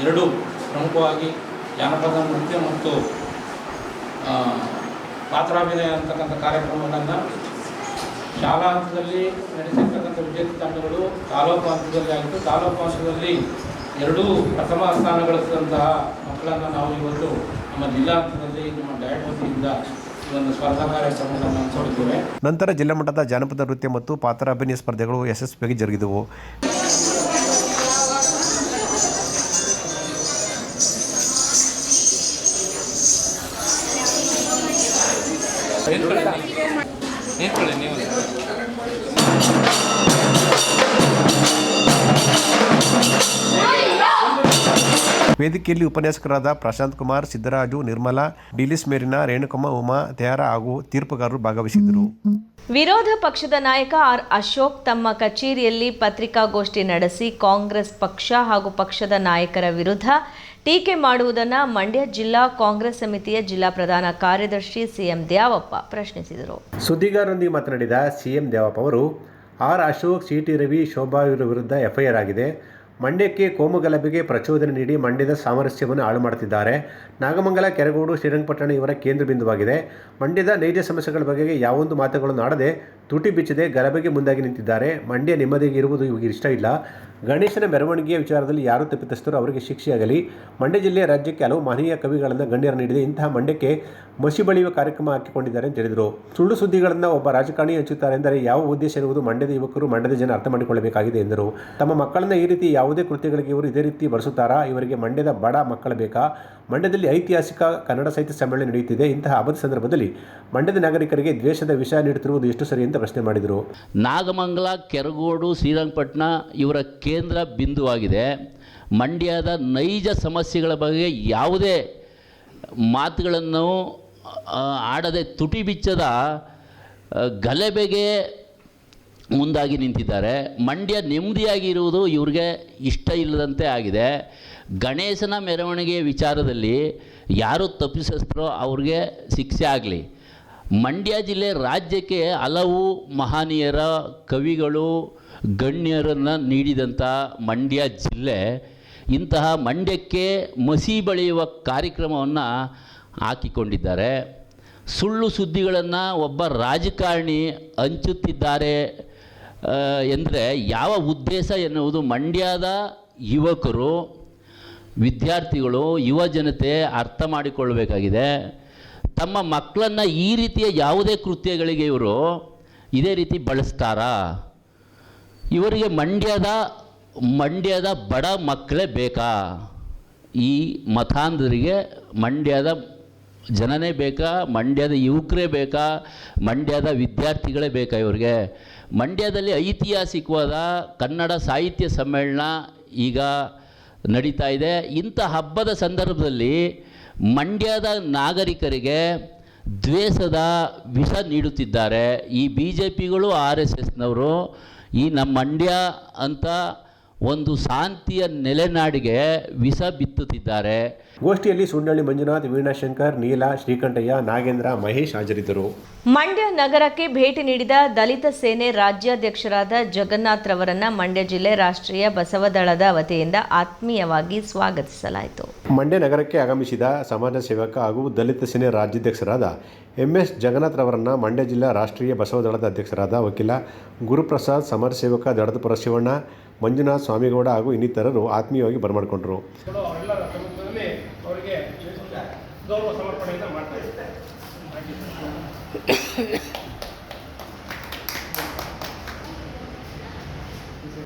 ಎರಡು ಪ್ರಮುಖವಾಗಿ ಜಾನಪದ ನೃತ್ಯ ಮತ್ತು ಪಾತ್ರಾಭಿನಯ ಅಂತಕ್ಕಂಥ ಕಾರ್ಯಕ್ರಮಗಳನ್ನು ಶಾಲಾ ಹಂತದಲ್ಲಿ ನಡೆಸಿರ್ತಕ್ಕಂಥ ವಿದ್ಯಾರ್ಥಿ ತಂಡಗಳು ತಾಲೂಕು ಹಂತದಲ್ಲಿ ಆಗಿತ್ತು ತಾಲೂಕು ಹಂತದಲ್ಲಿ ಎರಡೂ ಪ್ರಥಮ ಸ್ಥಾನ ಗಳಿಸಿದಂತಹ ಮಕ್ಕಳನ್ನು ನಾವು ಇವತ್ತು ನಮ್ಮ ಜಿಲ್ಲಾ ಹಂತದಲ್ಲಿ ನಮ್ಮ ಡಯಟ್ ವತಿಯಿಂದ ನಂತರ ಜಿಲ್ಲಾ ಮಟ್ಟದ ಜಾನಪದ ನೃತ್ಯ ಮತ್ತು ಪಾತ್ರಾಭಿನಯ ಸ್ಪರ್ಧೆಗಳು ಯಶಸ್ವಿಯಾಗಿ ಜರುಗಿದವು. ವೇದಿಕೆಯಲ್ಲಿ ಉಪನ್ಯಾಸಕರಾದ ಪ್ರಶಾಂತ್ ಕುಮಾರ್, ಸಿದ್ದರಾಜು, ನಿರ್ಮಲಾ, ಡಿಲಿಸ್ ಮೇರಿನ, ರೇಣುಕಮ್ಮ, ಉಮಾ, ತಯಾರ ಹಾಗೂ ತೀರ್ಪುಗಾರರು ಭಾಗವಹಿಸಿದ್ದರು. ವಿರೋಧ ಪಕ್ಷದ ನಾಯಕ ಆರ್ ಅಶೋಕ್ ತಮ್ಮ ಕಚೇರಿಯಲ್ಲಿ ಪತ್ರಿಕಾಗೋಷ್ಠಿ ನಡೆಸಿ ಕಾಂಗ್ರೆಸ್ ಪಕ್ಷ ಹಾಗೂ ಪಕ್ಷದ ನಾಯಕರ ವಿರುದ್ಧ ಟೀಕೆ ಮಾಡುವುದನ್ನು ಮಂಡ್ಯ ಜಿಲ್ಲಾ ಕಾಂಗ್ರೆಸ್ ಸಮಿತಿಯ ಜಿಲ್ಲಾ ಪ್ರಧಾನ ಕಾರ್ಯದರ್ಶಿ ಸಿಎಂ ದ್ಯಾವಪ್ಪ ಪ್ರಶ್ನಿಸಿದರು. ಸುದ್ದಿಗಾರರೊಂದಿಗೆ ಮಾತನಾಡಿದ ಸಿಎಂ ದೇವಪ್ಪ ಅವರು, ಆರ್ ಅಶೋಕ್ ಸಿಟಿ ರವಿ, ಶೋಭಾ ಇವರ ವಿರುದ್ಧ ಎಫ್ಐಆರ್ ಆಗಿದೆ. ಮಂಡ್ಯಕ್ಕೆ ಕೋಮು ಗಲಭೆಗೆ ಪ್ರಚೋದನೆ ನೀಡಿ ಮಂಡ್ಯದ ಸಾಮರಸ್ಯವನ್ನು ಹಾಳು ಮಾಡುತ್ತಿದ್ದಾರೆ. ನಾಗಮಂಗಲ, ಕೆರಗೋಡು, ಶ್ರೀರಂಗಪಟ್ಟಣ ಇವರ ಕೇಂದ್ರ ಬಿಂದುವಾಗಿದೆ. ಮಂಡ್ಯದ ನೈಜ ಸಮಸ್ಯೆಗಳ ಬಗೆಗೆ ಯಾವೊಂದು ಮಾತುಗಳನ್ನು ಆಡದೆ ತುಟಿ ಬಿಚ್ಚದೆ, ಗಲಭೆಗೆ ಮುಂದಾಗಿ ನಿಂತಿದ್ದಾರೆ. ಮಂಡ್ಯ ನೆಮ್ಮದಿಗೆ ಇರುವುದು ಇವರಿಗೆ ಇಷ್ಟ ಇಲ್ಲ. ಗಣೇಶನ ಮೆರವಣಿಗೆಯ ವಿಚಾರದಲ್ಲಿ ಯಾರು ತಪ್ಪಿತಸ್ಥರು ಅವರಿಗೆ ಶಿಕ್ಷೆಯಾಗಲಿ. ಮಂಡ್ಯ ಜಿಲ್ಲೆಯ ರಾಜ್ಯಕ್ಕೆ ಹಲವು ಮಹನೀಯ ಕವಿಗಳನ್ನು ಗಣ್ಯರು ನೀಡಿದೆ. ಇಂತಹ ಮಂಡ್ಯಕ್ಕೆ ಮಸಿ ಬಳಿಯುವ ಕಾರ್ಯಕ್ರಮ ಹಾಕಿಕೊಂಡಿದ್ದಾರೆ ಅಂತ ಹೇಳಿದರು. ಸುಳ್ಳು ಸುದ್ದಿಗಳನ್ನು ಒಬ್ಬ ರಾಜಕಾರಣಿ ಹಂಚುತ್ತಾರೆ ಎಂದರೆ ಯಾವ ಉದ್ದೇಶ ಇರುವುದು ಮಂಡ್ಯದ ಯುವಕರು ಮಂಡ್ಯದ ಜನ ಅರ್ಥ ಮಾಡಿಕೊಳ್ಳಬೇಕಾಗಿದೆ ಎಂದರು. ತಮ್ಮ ಮಕ್ಕಳನ್ನ ಈ ರೀತಿ ಯಾವುದೇ ಕೃತ್ಯಗಳಿಗೆ ಇವರು ಇದೇ ರೀತಿ ಬಳಸುತ್ತಾರಾ? ಇವರಿಗೆ ಮಂಡ್ಯದ ಬಡ ಮಕ್ಕಳು ಬೇಕಾ? ಮಂಡ್ಯದಲ್ಲಿ ಐತಿಹಾಸಿಕ ಕನ್ನಡ ಸಾಹಿತ್ಯ ಸಮ್ಮೇಳನ ನಡೆಯುತ್ತಿದೆ. ಇಂತಹ ಹಬ್ಬದ ಸಂದರ್ಭದಲ್ಲಿ ಮಂಡ್ಯದ ನಾಗರಿಕರಿಗೆ ದ್ವೇಷದ ವಿಷಯ ನೀಡುತ್ತಿರುವುದು ಎಷ್ಟು ಸರಿ ಅಂತ ಪ್ರಶ್ನೆ ಮಾಡಿದರು. ನಾಗಮಂಗಲ, ಕೆರಗೋಡು, ಶ್ರೀರಂಗಪಟ್ಟಣ ಇವರ ಕೇಂದ್ರ ಬಿಂದುವಾಗಿದೆ. ಮಂಡ್ಯದ ನೈಜ ಸಮಸ್ಯೆಗಳ ಬಗ್ಗೆ ಯಾವುದೇ ಮಾತುಗಳನ್ನು ಆಡದೆ ತುಟಿ ಬಿಚ್ಚದ ಗಲಭೆಗೆ ಮುಂದಾಗಿ ನಿಂತಿದ್ದಾರೆ. ಮಂಡ್ಯ ನೆಮ್ಮದಿಯಾಗಿ ಇರುವುದು ಇವ್ರಿಗೆ ಇಷ್ಟ ಇಲ್ಲದಂತೆ ಆಗಿದೆ. ಗಣೇಶನ ಮೆರವಣಿಗೆ ವಿಚಾರದಲ್ಲಿ ಯಾರು ತಪ್ಪಿಸಿಸ್ತಾರೋ ಅವ್ರಿಗೆ ಶಿಕ್ಷೆ ಆಗಲಿ. ಮಂಡ್ಯ ಜಿಲ್ಲೆ ರಾಜ್ಯಕ್ಕೆ ಹಲವು ಮಹನೀಯರ ಕವಿಗಳು ಗಣ್ಯರನ್ನು ನೀಡಿದಂಥ ಮಂಡ್ಯ ಜಿಲ್ಲೆ ಇಂತಹ ಮಂಡ್ಯಕ್ಕೆ ಮಸಿ ಬಳಿಯುವ ಕಾರ್ಯಕ್ರಮವನ್ನು ಹಾಕಿಕೊಂಡಿದ್ದಾರೆ. ಸುಳ್ಳು ಸುದ್ದಿಗಳನ್ನು ಒಬ್ಬ ರಾಜಕಾರಣಿ ಹಂಚುತ್ತಿದ್ದಾರೆ ಎಂದರೆ ಯಾವ ಉದ್ದೇಶ ಎನ್ನುವುದು ಮಂಡ್ಯದ ಯುವಕರು, ವಿದ್ಯಾರ್ಥಿಗಳು, ಯುವ ಜನತೆ ಅರ್ಥ ಮಾಡಿಕೊಳ್ಳಬೇಕಾಗಿದೆ ತಮ್ಮ ಮಕ್ಕಳನ್ನು ಈ ರೀತಿಯ ಯಾವುದೇ ಕೃತ್ಯಗಳಿಗೆ ಇವರು ಇದೇ ರೀತಿ ಬಳಸ್ತಾರಾ? ಇವರಿಗೆ ಮಂಡ್ಯದ ಮಂಡ್ಯದ ಬಡ ಮಕ್ಕಳೇ ಬೇಕಾ? ಈ ಮತಾಂಧರಿಗೆ ಮಂಡ್ಯದ ಜನನೇ ಬೇಕಾ? ಮಂಡ್ಯದ ಯುವಕರೇ ಬೇಕಾ? ಮಂಡ್ಯದ ವಿದ್ಯಾರ್ಥಿಗಳೇ ಬೇಕಾ ಇವರಿಗೆ? ಮಂಡ್ಯದಲ್ಲಿ ಐತಿಹಾಸಿಕವಾದ ಕನ್ನಡ ಸಾಹಿತ್ಯ ಸಮ್ಮೇಳನ ಈಗ ನಡೀತಾ ಇದೆ. ಇಂಥ ಹಬ್ಬದ ಸಂದರ್ಭದಲ್ಲಿ ಮಂಡ್ಯದ ನಾಗರಿಕರಿಗೆ ದ್ವೇಷದ ವಿಷ ನೀಡುತ್ತಿದ್ದಾರೆ. ಈ ಬಿ ಜೆ ಪಿಗಳು ಆರ್ ಎಸ್ ಎಸ್ನವರು ಈ ನಮ್ಮ ಮಂಡ್ಯ ಅಂತ ಒಂದು ಶಾಂತಿಯ ನೆಲೆನಾಡಿಗೆ ವಿಷ ಬಿತ್ತುತ್ತಿದ್ದಾರೆ. ಗೋಷ್ಠಿಯಲ್ಲಿ ಸುಂಡಳ್ಳಿ ಮಂಜುನಾಥ್ ವೀಣಾಶಂಕರ್ ನೀಲಾ ಶ್ರೀಕಂಠಯ್ಯ ನಾಗೇಂದ್ರ ಮಹೇಶ್ ಹಾಜರಿದ್ದರು. ಮಂಡ್ಯ ನಗರಕ್ಕೆ ಭೇಟಿ ನೀಡಿದ ದಲಿತ ಸೇನೆ ರಾಜ್ಯಾಧ್ಯಕ್ಷರಾದ ಜಗನ್ನಾಥ್ ರವರನ್ನ ಮಂಡ್ಯ ಜಿಲ್ಲೆ ರಾಷ್ಟ್ರೀಯ ಬಸವದಳದ ವತಿಯಿಂದ ಆತ್ಮೀಯವಾಗಿ ಸ್ವಾಗತಿಸಲಾಯಿತು. ಮಂಡ್ಯ ನಗರಕ್ಕೆ ಆಗಮಿಸಿದ ಸಮಾಜ ಸೇವಕ ಹಾಗೂ ದಲಿತ ಸೇನೆ ರಾಜ್ಯಾಧ್ಯಕ್ಷರಾದ ಎಂ ಎಸ್ ಜಗನ್ನಾಥ್ ರವರನ್ನ ಮಂಡ್ಯ ಜಿಲ್ಲಾ ರಾಷ್ಟ್ರೀಯ ಬಸವದಳದ ಅಧ್ಯಕ್ಷರಾದ ವಕೀಲ ಗುರುಪ್ರಸಾದ್ ಸಮಾಜ ಸೇವಕ ದಳದ ಶಿವಣ್ಣ ಮಂಜುನಾಥ್ ಸ್ವಾಮಿಗೌಡ ಹಾಗೂ ಇನ್ನಿತರರು ಆತ್ಮೀಯವಾಗಿ ಬರಮಾಡಿಕೊಂಡರು. ಸಮರ್ಪಣೆಯಿಂದ ಮಾಡ್ತಾ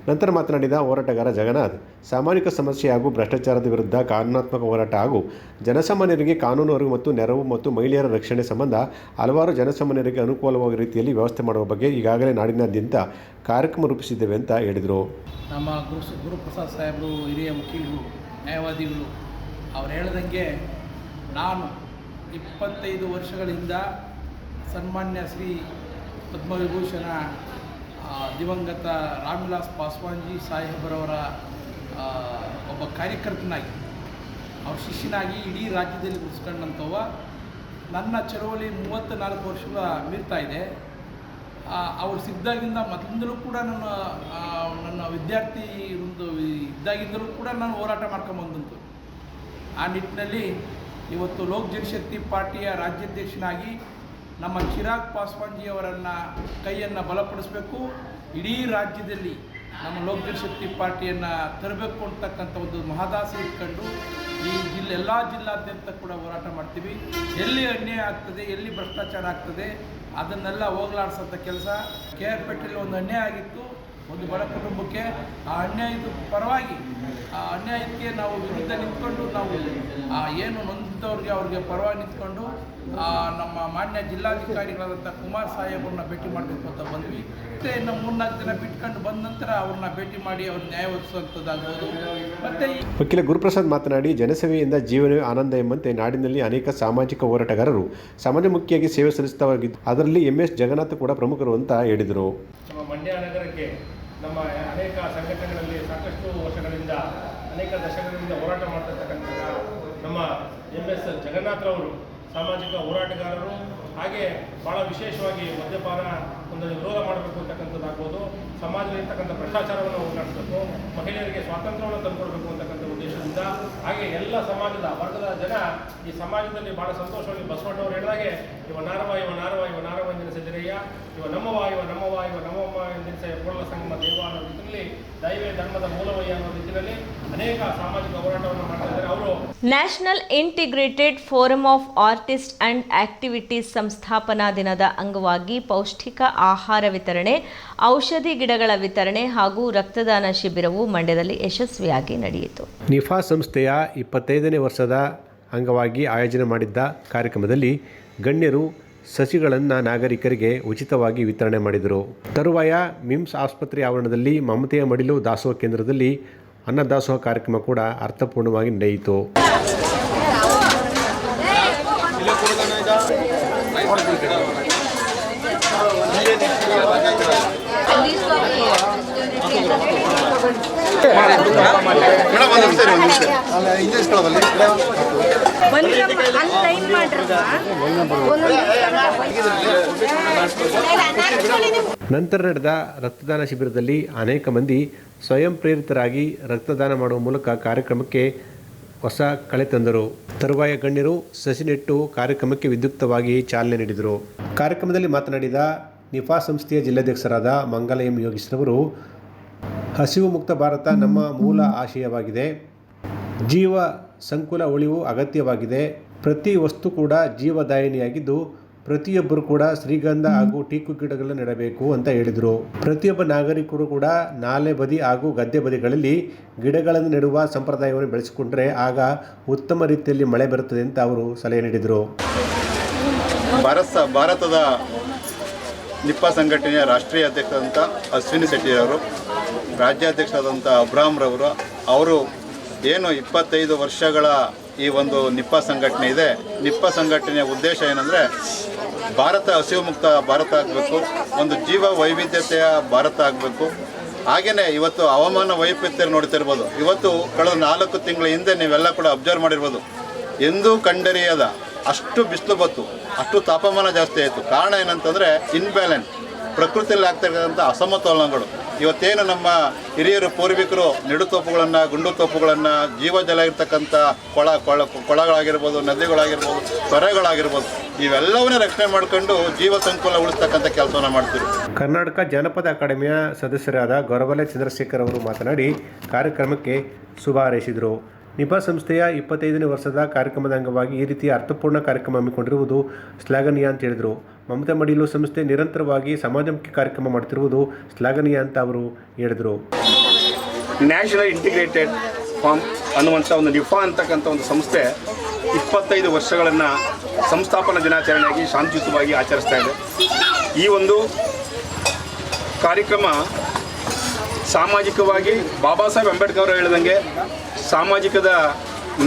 ನಂತರ ಮಾತನಾಡಿದ ಹೋರಾಟಗಾರ ಜಗನ್ನಾಥ್, ಸಾಮಾಜಿಕ ಸಮಸ್ಯೆ ಹಾಗೂ ಭ್ರಷ್ಟಾಚಾರದ ವಿರುದ್ಧ ಕಾನೂನಾತ್ಮಕ ಹೋರಾಟ ಹಾಗೂ ಜನಸಾಮಾನ್ಯರಿಗೆ ಕಾನೂನು ಅರಿವು ಮತ್ತು ನೆರವು ಮತ್ತು ಮಹಿಳೆಯರ ರಕ್ಷಣೆ ಸಂಬಂಧ ಹಲವಾರು ಜನಸಾಮಾನ್ಯರಿಗೆ ಅನುಕೂಲವಾಗುವ ರೀತಿಯಲ್ಲಿ ವ್ಯವಸ್ಥೆ ಮಾಡುವ ಬಗ್ಗೆ ಈಗಾಗಲೇ ನಾಡಿನಾದ್ಯಂತ ಕಾರ್ಯಕ್ರಮ ರೂಪಿಸಿದ್ದೇವೆ ಅಂತ ಹೇಳಿದರು. ನಮ್ಮ ಗುರು ಗುರುಪ್ರಸಾದ್ ಸಾಹೇಬರು, ಹಿರಿಯ ವಕೀಲರು, ನ್ಯಾಯವಾದಿಗಳು, ಅವ್ರು ಹೇಳ್ದಂಗೆ ನಾನು ಇಪ್ಪತ್ತೈದು ವರ್ಷಗಳಿಂದ ಸನ್ಮಾನ್ಯ ಶ್ರೀ ಪದ್ಮವಿಭೂಷಣ ದಿವಂಗತ ರಾಮ್ವಿಲಾಸ್ ಪಾಸ್ವಾನ್ಜಿ ಸಾಹೇಬರವರ ಒಬ್ಬ ಕಾರ್ಯಕರ್ತನಾಗಿ, ಅವ್ರ ಶಿಷ್ಯನಾಗಿ ಇಡೀ ರಾಜ್ಯದಲ್ಲಿ ಗುರುಸ್ಕೊಂಡಂಥವ ನನ್ನ ಚಳವಳಿ ಮೂವತ್ತ ನಾಲ್ಕು ವರ್ಷಗಳ ಮೀರ್ತಾ ಇದೆ. ಅವ್ರು ಸಿದ್ದಾಗಿಂದ ಮತ್ತಿಂದಲೂ ಕೂಡ ನನ್ನ ನನ್ನ ವಿದ್ಯಾರ್ಥಿ ಒಂದು ಇದ್ದಾಗಿದ್ದರೂ ಕೂಡ ನಾನು ಹೋರಾಟ ಮಾಡ್ಕೊಂಬಂದಂತು ಆ ನಿಟ್ಟಿನಲ್ಲಿ ಇವತ್ತು ಲೋಕ್ ಜನಶಕ್ತಿ ಪಾರ್ಟಿಯ ರಾಜ್ಯಾಧ್ಯಕ್ಷನಾಗಿ ನಮ್ಮ ಚಿರಾಗ್ ಪಾಸ್ವಾನ್ಜಿಯವರನ್ನು ಕೈಯನ್ನು ಬಲಪಡಿಸಬೇಕು, ಇಡೀ ರಾಜ್ಯದಲ್ಲಿ ನಮ್ಮ ಲೋಕ ಜನಶಕ್ತಿ ಪಾರ್ಟಿಯನ್ನು ತರಬೇಕು ಅಂತಕ್ಕಂಥ ಒಂದು ಮಹದಾಸೆ ಇಟ್ಕೊಂಡು ಈ ಜಿಲ್ಲೆ, ಎಲ್ಲ ಜಿಲ್ಲಾದ್ಯಂತ ಕೂಡ ಹೋರಾಟ ಮಾಡ್ತೀವಿ. ಎಲ್ಲಿ ಅನ್ಯಾಯ ಆಗ್ತದೆ, ಎಲ್ಲಿ ಭ್ರಷ್ಟಾಚಾರ ಆಗ್ತದೆ, ಅದನ್ನೆಲ್ಲ ಹೋಗಲಾಡಿಸೋಂಥ ಕೆಲಸ. ಕೆ ಆರ್ ಪೇಟೆಯಲ್ಲಿ ಒಂದು ಅನ್ಯಾಯ ಆಗಿತ್ತು, ಒಂದು ಬಡ ಕುಟುಂಬಕ್ಕೆ. ಆ ಅನ್ಯಾಯದ ಪರವಾಗಿ, ಆ ಅನ್ಯಾಯಕ್ಕೆ ನಾವು ವಿರುದ್ಧ ನಿಂತ್ಕೊಂಡು ನಾವು, ಆ ಏನು ನೊಂದು ಇಂಥವ್ರಿಗೆ ಅವ್ರಿಗೆ ಪರವಾಗಿ ನಿಂತ್ಕೊಂಡು ಆ, ನಮ್ಮ ಮಾನ್ಯ ಜಿಲ್ಲಾಧಿಕಾರಿಗಳಾದಂಥ ಕುಮಾರ್ ಸಾಹೇಬ್ರನ್ನ ಭೇಟಿ ಮಾಡಬೇಕು ಅಂತ ಬಂದ್ವಿ. ಮತ್ತು ಇನ್ನು ಮೂರ್ನಾಲ್ಕು ದಿನ ಬಿಟ್ಕೊಂಡು ಬಂದ ನಂತರ ಅವ್ರನ್ನ ಭೇಟಿ ಮಾಡಿ ಅವ್ರ ನ್ಯಾಯ ಒದಗಿಸುವಂಥದ್ದಾಗ್ಬೋದು. ಮತ್ತು ವಕೀಲ ಗುರುಪ್ರಸಾದ್ ಮಾತನಾಡಿ ಜನಸೇವೆಯಿಂದ ಜೀವನವೇ ಆನಂದ ಎಂಬಂತೆ ನಾಡಿನಲ್ಲಿ ಅನೇಕ ಸಾಮಾಜಿಕ ಹೋರಾಟಗಾರರು ಸಮಾಜಮುಖಿಯಾಗಿ ಸೇವೆ ಸಲ್ಲಿಸುತ್ತವಾಗಿದ್ದು ಅದರಲ್ಲಿ ಎಂ ಎಸ್ ಜಗನ್ನಾಥ್ ಕೂಡ ಪ್ರಮುಖರು ಅಂತ ಹೇಳಿದರು. ನಮ್ಮ ಮಂಡ್ಯ ನಗರಕ್ಕೆ ನಮ್ಮ ಅನೇಕ ಸಂಘಟನೆಗಳಲ್ಲಿ ಸಾಕಷ್ಟು ವರ್ಷಗಳಿಂದ ಅನೇಕ ದಶಕಗಳಿಂದ ಹೋರಾಟ ಮಾಡ್ತಿರ್ತಕ್ಕಂಥ ನಮ್ಮ ಎಂ ಎಸ್ ಜಗನ್ನಾಥರವರು ಸಾಮಾಜಿಕ ಹೋರಾಟಗಾರರು, ಹಾಗೆ ಭಾಳ ವಿಶೇಷವಾಗಿ ಮದ್ಯಪಾನ ಒಂದು ವಿರೋಧ ಮಾಡಬೇಕು ಅಂತಕ್ಕಂಥದ್ದಾಗ್ಬೋದು ಸಮಾಜದಲ್ಲಿರ್ತಕ್ಕಂಥ ಭ್ರಷ್ಟಾಚಾರವನ್ನು ಹೋಗಲಾಡಿಸಬೇಕು, ಮಹಿಳೆಯರಿಗೆ ಸ್ವಾತಂತ್ರ್ಯವನ್ನು ತಂದುಕೊಡಬೇಕು ಅಂತಕ್ಕಂಥ ಉದ್ದೇಶದಿಂದ, ಹಾಗೆ ಎಲ್ಲ ಸಮಾಜದ ವರ್ಗದ ಜನ ಈ ಸಮಾಜದಲ್ಲಿ ಭಾಳ ಸಂತೋಷವಾಗಿ ಬಸವಣ್ಣವರು ಹೇಳಿದಾಗೆ, ಇವ ನಾರವ ಇವ ನಾರವ ಇವ ನಾರವ ಎಂದೆನಿಸಿದಿರಯ್ಯ ಇವ ನಮ್ಮವ ಇವ ನಮ್ಮವ ಇವ ನಮ್ಮಮ್ಮ ಎಂದಿನ ಕೂಡಲ ಸಂಗಮ ದೇವ ದೈವೇ ಧರ್ಮದ ಮೂಲವಯ್ಯ ಅನ್ನೋ ರೀತಿಯಲ್ಲಿ ಅನೇಕ ಸಾಮಾಜಿಕ ಹೋರಾಟವನ್ನು ಮಾಡ್ತಾ ಇದ್ದಾರೆ. ಅವರು national integrated forum of artist and activities ಸಂಸ್ಥಾಪನಾ ದಿನದ ಅಂಗವಾಗಿ ಪೌಷ್ಟಿಕ ಆಹಾರ ವಿತರಣೆ ಔಷಧಿ ಗಿಡಗಳ ವಿತರಣೆ ಹಾಗೂ ರಕ್ತದಾನ ಶಿಬಿರವು ಮಂಡ್ಯದಲ್ಲಿ ಯಶಸ್ವಿಯಾಗಿ ನಡೆಯಿತು. ನಿಫಾ ಸಂಸ್ಥೆಯ ಇಪ್ಪತ್ತೈದನೇ ವರ್ಷದ ಅಂಗವಾಗಿ ಆಯೋಜನೆ ಮಾಡಿದ್ದ ಕಾರ್ಯಕ್ರಮದಲ್ಲಿ ಗಣ್ಯರು ಸಸಿಗಳನ್ನು ನಾಗರಿಕರಿಗೆ ಉಚಿತವಾಗಿ ವಿತರಣೆ ಮಾಡಿದರು. ತರುವಾಯ ಮಿಮ್ಸ್ ಆಸ್ಪತ್ರೆ ಆವರಣದಲ್ಲಿ ಮಮತೆಯ ಮಡಿಲು ದಾಸೋಹ ಕೇಂದ್ರದಲ್ಲಿ ಅನ್ನದಾಸೋಹ ಕಾರ್ಯಕ್ರಮ ಕೂಡ ಅರ್ಥಪೂರ್ಣವಾಗಿ ನಡೆಯಿತು. ನಂತರ ನಡೆದ ರಕ್ತದಾನ ಶಿಬಿರದಲ್ಲಿ ಅನೇಕ ಮಂದಿ ಸ್ವಯಂ ಪ್ರೇರಿತರಾಗಿ ರಕ್ತದಾನ ಮಾಡುವ ಮೂಲಕ ಕಾರ್ಯಕ್ರಮಕ್ಕೆ ಹೊಸ ಕಳೆ ತಂದರು. ತರುವಾಯ ಗಣ್ಯರು ಸಸಿ ನೆಟ್ಟು ಕಾರ್ಯಕ್ರಮಕ್ಕೆ ವಿದ್ಯುಕ್ತವಾಗಿ ಚಾಲನೆ ನೀಡಿದರು. ಕಾರ್ಯಕ್ರಮದಲ್ಲಿ ಮಾತನಾಡಿದ ನಿಫಾ ಸಂಸ್ಥೆಯ ಜಿಲ್ಲಾಧ್ಯಕ್ಷರಾದ ಮಂಗಲ ಎಂ ಯೋಗೀಶ್ರವರು ಹಸಿವು ಮುಕ್ತ ಭಾರತ ನಮ್ಮ ಮೂಲ ಆಶಯವಾಗಿದೆ. ಜೀವ ಸಂಕುಲ ಉಳಿವು ಅಗತ್ಯವಾಗಿದೆ. ಪ್ರತಿ ವಸ್ತು ಕೂಡ ಜೀವದಾಯಿನಿಯಾಗಿದ್ದು ಪ್ರತಿಯೊಬ್ಬರು ಕೂಡ ಶ್ರೀಗಂಧ ಹಾಗೂ ಟೀಕು ಗಿಡಗಳನ್ನು ನೆಡಬೇಕು ಅಂತ ಹೇಳಿದರು. ಪ್ರತಿಯೊಬ್ಬ ನಾಗರಿಕರು ಕೂಡ ನಾಲೆ ಬದಿ ಹಾಗೂ ಗದ್ದೆ ಬದಿಗಳಲ್ಲಿ ಗಿಡಗಳನ್ನು ನೆಡುವ ಸಂಪ್ರದಾಯವನ್ನು ಬೆಳೆಸಿಕೊಂಡ್ರೆ ಆಗ ಉತ್ತಮ ರೀತಿಯಲ್ಲಿ ಮಳೆ ಬರುತ್ತದೆ ಅಂತ ಅವರು ಸಲಹೆ ನೀಡಿದರು. ಭಾರತ ಭಾರತದ ನಿಪ್ಪ ಸಂಘಟನೆಯ ರಾಷ್ಟ್ರೀಯ ಅಧ್ಯಕ್ಷರಾದಂಥ ಅಶ್ವಿನಿ ಶೆಟ್ಟಿಯವರು ರಾಜ್ಯಾಧ್ಯಕ್ಷರಾದಂಥ ರವರು ಅವರು ಏನು ಇಪ್ಪತ್ತೈದು ವರ್ಷಗಳ ಈ ಒಂದು ನಿಪ್ಪ ಸಂಘಟನೆ ಇದೆ. ನಿಪ್ಪ ಸಂಘಟನೆಯ ಉದ್ದೇಶ ಏನಂದರೆ, ಭಾರತ ಹಸಿವು ಮುಕ್ತ ಭಾರತ ಆಗಬೇಕು, ಒಂದು ಜೀವ ವೈವಿಧ್ಯತೆಯ ಭಾರತ ಆಗಬೇಕು. ಹಾಗೆಯೇ ಇವತ್ತು ಹವಾಮಾನ ವೈಪರೀತ್ಯ ನೋಡ್ತಿರ್ಬೋದು. ಇವತ್ತು ಕಳೆದ ನಾಲ್ಕು ತಿಂಗಳ ಹಿಂದೆ ನೀವೆಲ್ಲ ಕೂಡ ಅಬ್ಸರ್ವ್ ಮಾಡಿರ್ಬೋದು. ಎಂದೂ ಕಂಡರಿಯದ ಅಷ್ಟು ಬಿಸಿಲು ಬತ್ತು ಅಷ್ಟು ತಾಪಮಾನ ಜಾಸ್ತಿ ಆಯಿತು. ಕಾರಣ ಏನಂತಂದರೆ, ಇನ್ಬ್ಯಾಲೆನ್ಸ್. ಪ್ರಕೃತಿಯಲ್ಲಿ ಆಗ್ತಿರ್ತಕ್ಕಂಥ ಅಸಮತೋಲನಗಳು. ಇವತ್ತೇನು ನಮ್ಮ ಹಿರಿಯರು ಪೂರ್ವಿಕರು ನಿಡುತೋಪುಗಳನ್ನು ಗುಂಡು ತೋಪುಗಳನ್ನು ಜೀವಜಲ ಇರ್ತಕ್ಕಂಥ ಕೊಳ ಕೊಳ, ಕೊಳಗಳಾಗಿರ್ಬೋದು, ನದಿಗಳಾಗಿರ್ಬೋದು, ತೊರೆಗಳಾಗಿರ್ಬೋದು, ಇವೆಲ್ಲವನ್ನೇ ರಕ್ಷಣೆ ಮಾಡ್ಕೊಂಡು ಜೀವ ಸಂಕುಲ ಉಳಿಸ್ತಕ್ಕಂಥ ಕೆಲಸವನ್ನು ಮಾಡ್ತೀವಿ ಕರ್ನಾಟಕ ಜನಪದ ಅಕಾಡೆಮಿಯ ಸದಸ್ಯರಾದ ಗೌರವಲೆ ಚಂದ್ರಶೇಖರ್ ಅವರು ಮಾತನಾಡಿ ಕಾರ್ಯಕ್ರಮಕ್ಕೆ ಶುಭ ಹಾರೈಸಿದರು ನಿಪಾ ಸಂಸ್ಥೆಯ ಇಪ್ಪತ್ತೈದನೇ ವರ್ಷದ ಕಾರ್ಯಕ್ರಮದ ಅಂಗವಾಗಿ ಈ ರೀತಿಯ ಅರ್ಥಪೂರ್ಣ ಕಾರ್ಯಕ್ರಮ ಹಮ್ಮಿಕೊಂಡಿರುವುದು ಶ್ಲಾಘನೀಯ ಅಂತ ಹೇಳಿದರು. ಮಮತಾ ಮಡಿಲು ಸಂಸ್ಥೆ ನಿರಂತರವಾಗಿ ಸಮಾಜಮುಖಿ ಕಾರ್ಯಕ್ರಮ ಮಾಡುತ್ತಿರುವುದು ಶ್ಲಾಘನೀಯ ಅಂತ ಅವರು ಹೇಳಿದರು. ನ್ಯಾಷನಲ್ ಇಂಟಿಗ್ರೇಟೆಡ್ ಫಾರ್ಮ್ ಅನ್ನುವಂಥ ಒಂದು ನಿಫಾ ಅಂತಕ್ಕಂಥ ಒಂದು ಸಂಸ್ಥೆ ಇಪ್ಪತ್ತೈದು ವರ್ಷಗಳನ್ನು ಸಂಸ್ಥಾಪನಾ ದಿನಾಚರಣೆಯಾಗಿ ಶಾಂತಿಯುತವಾಗಿ ಆಚರಿಸ್ತಾ ಇದೆ. ಈ ಒಂದು ಕಾರ್ಯಕ್ರಮ ಸಾಮಾಜಿಕವಾಗಿ ಬಾಬಾ ಸಾಹೇಬ್ ಅಂಬೇಡ್ಕರ್ ಹೇಳಿದಂಗೆ ಸಾಮಾಜಿಕದ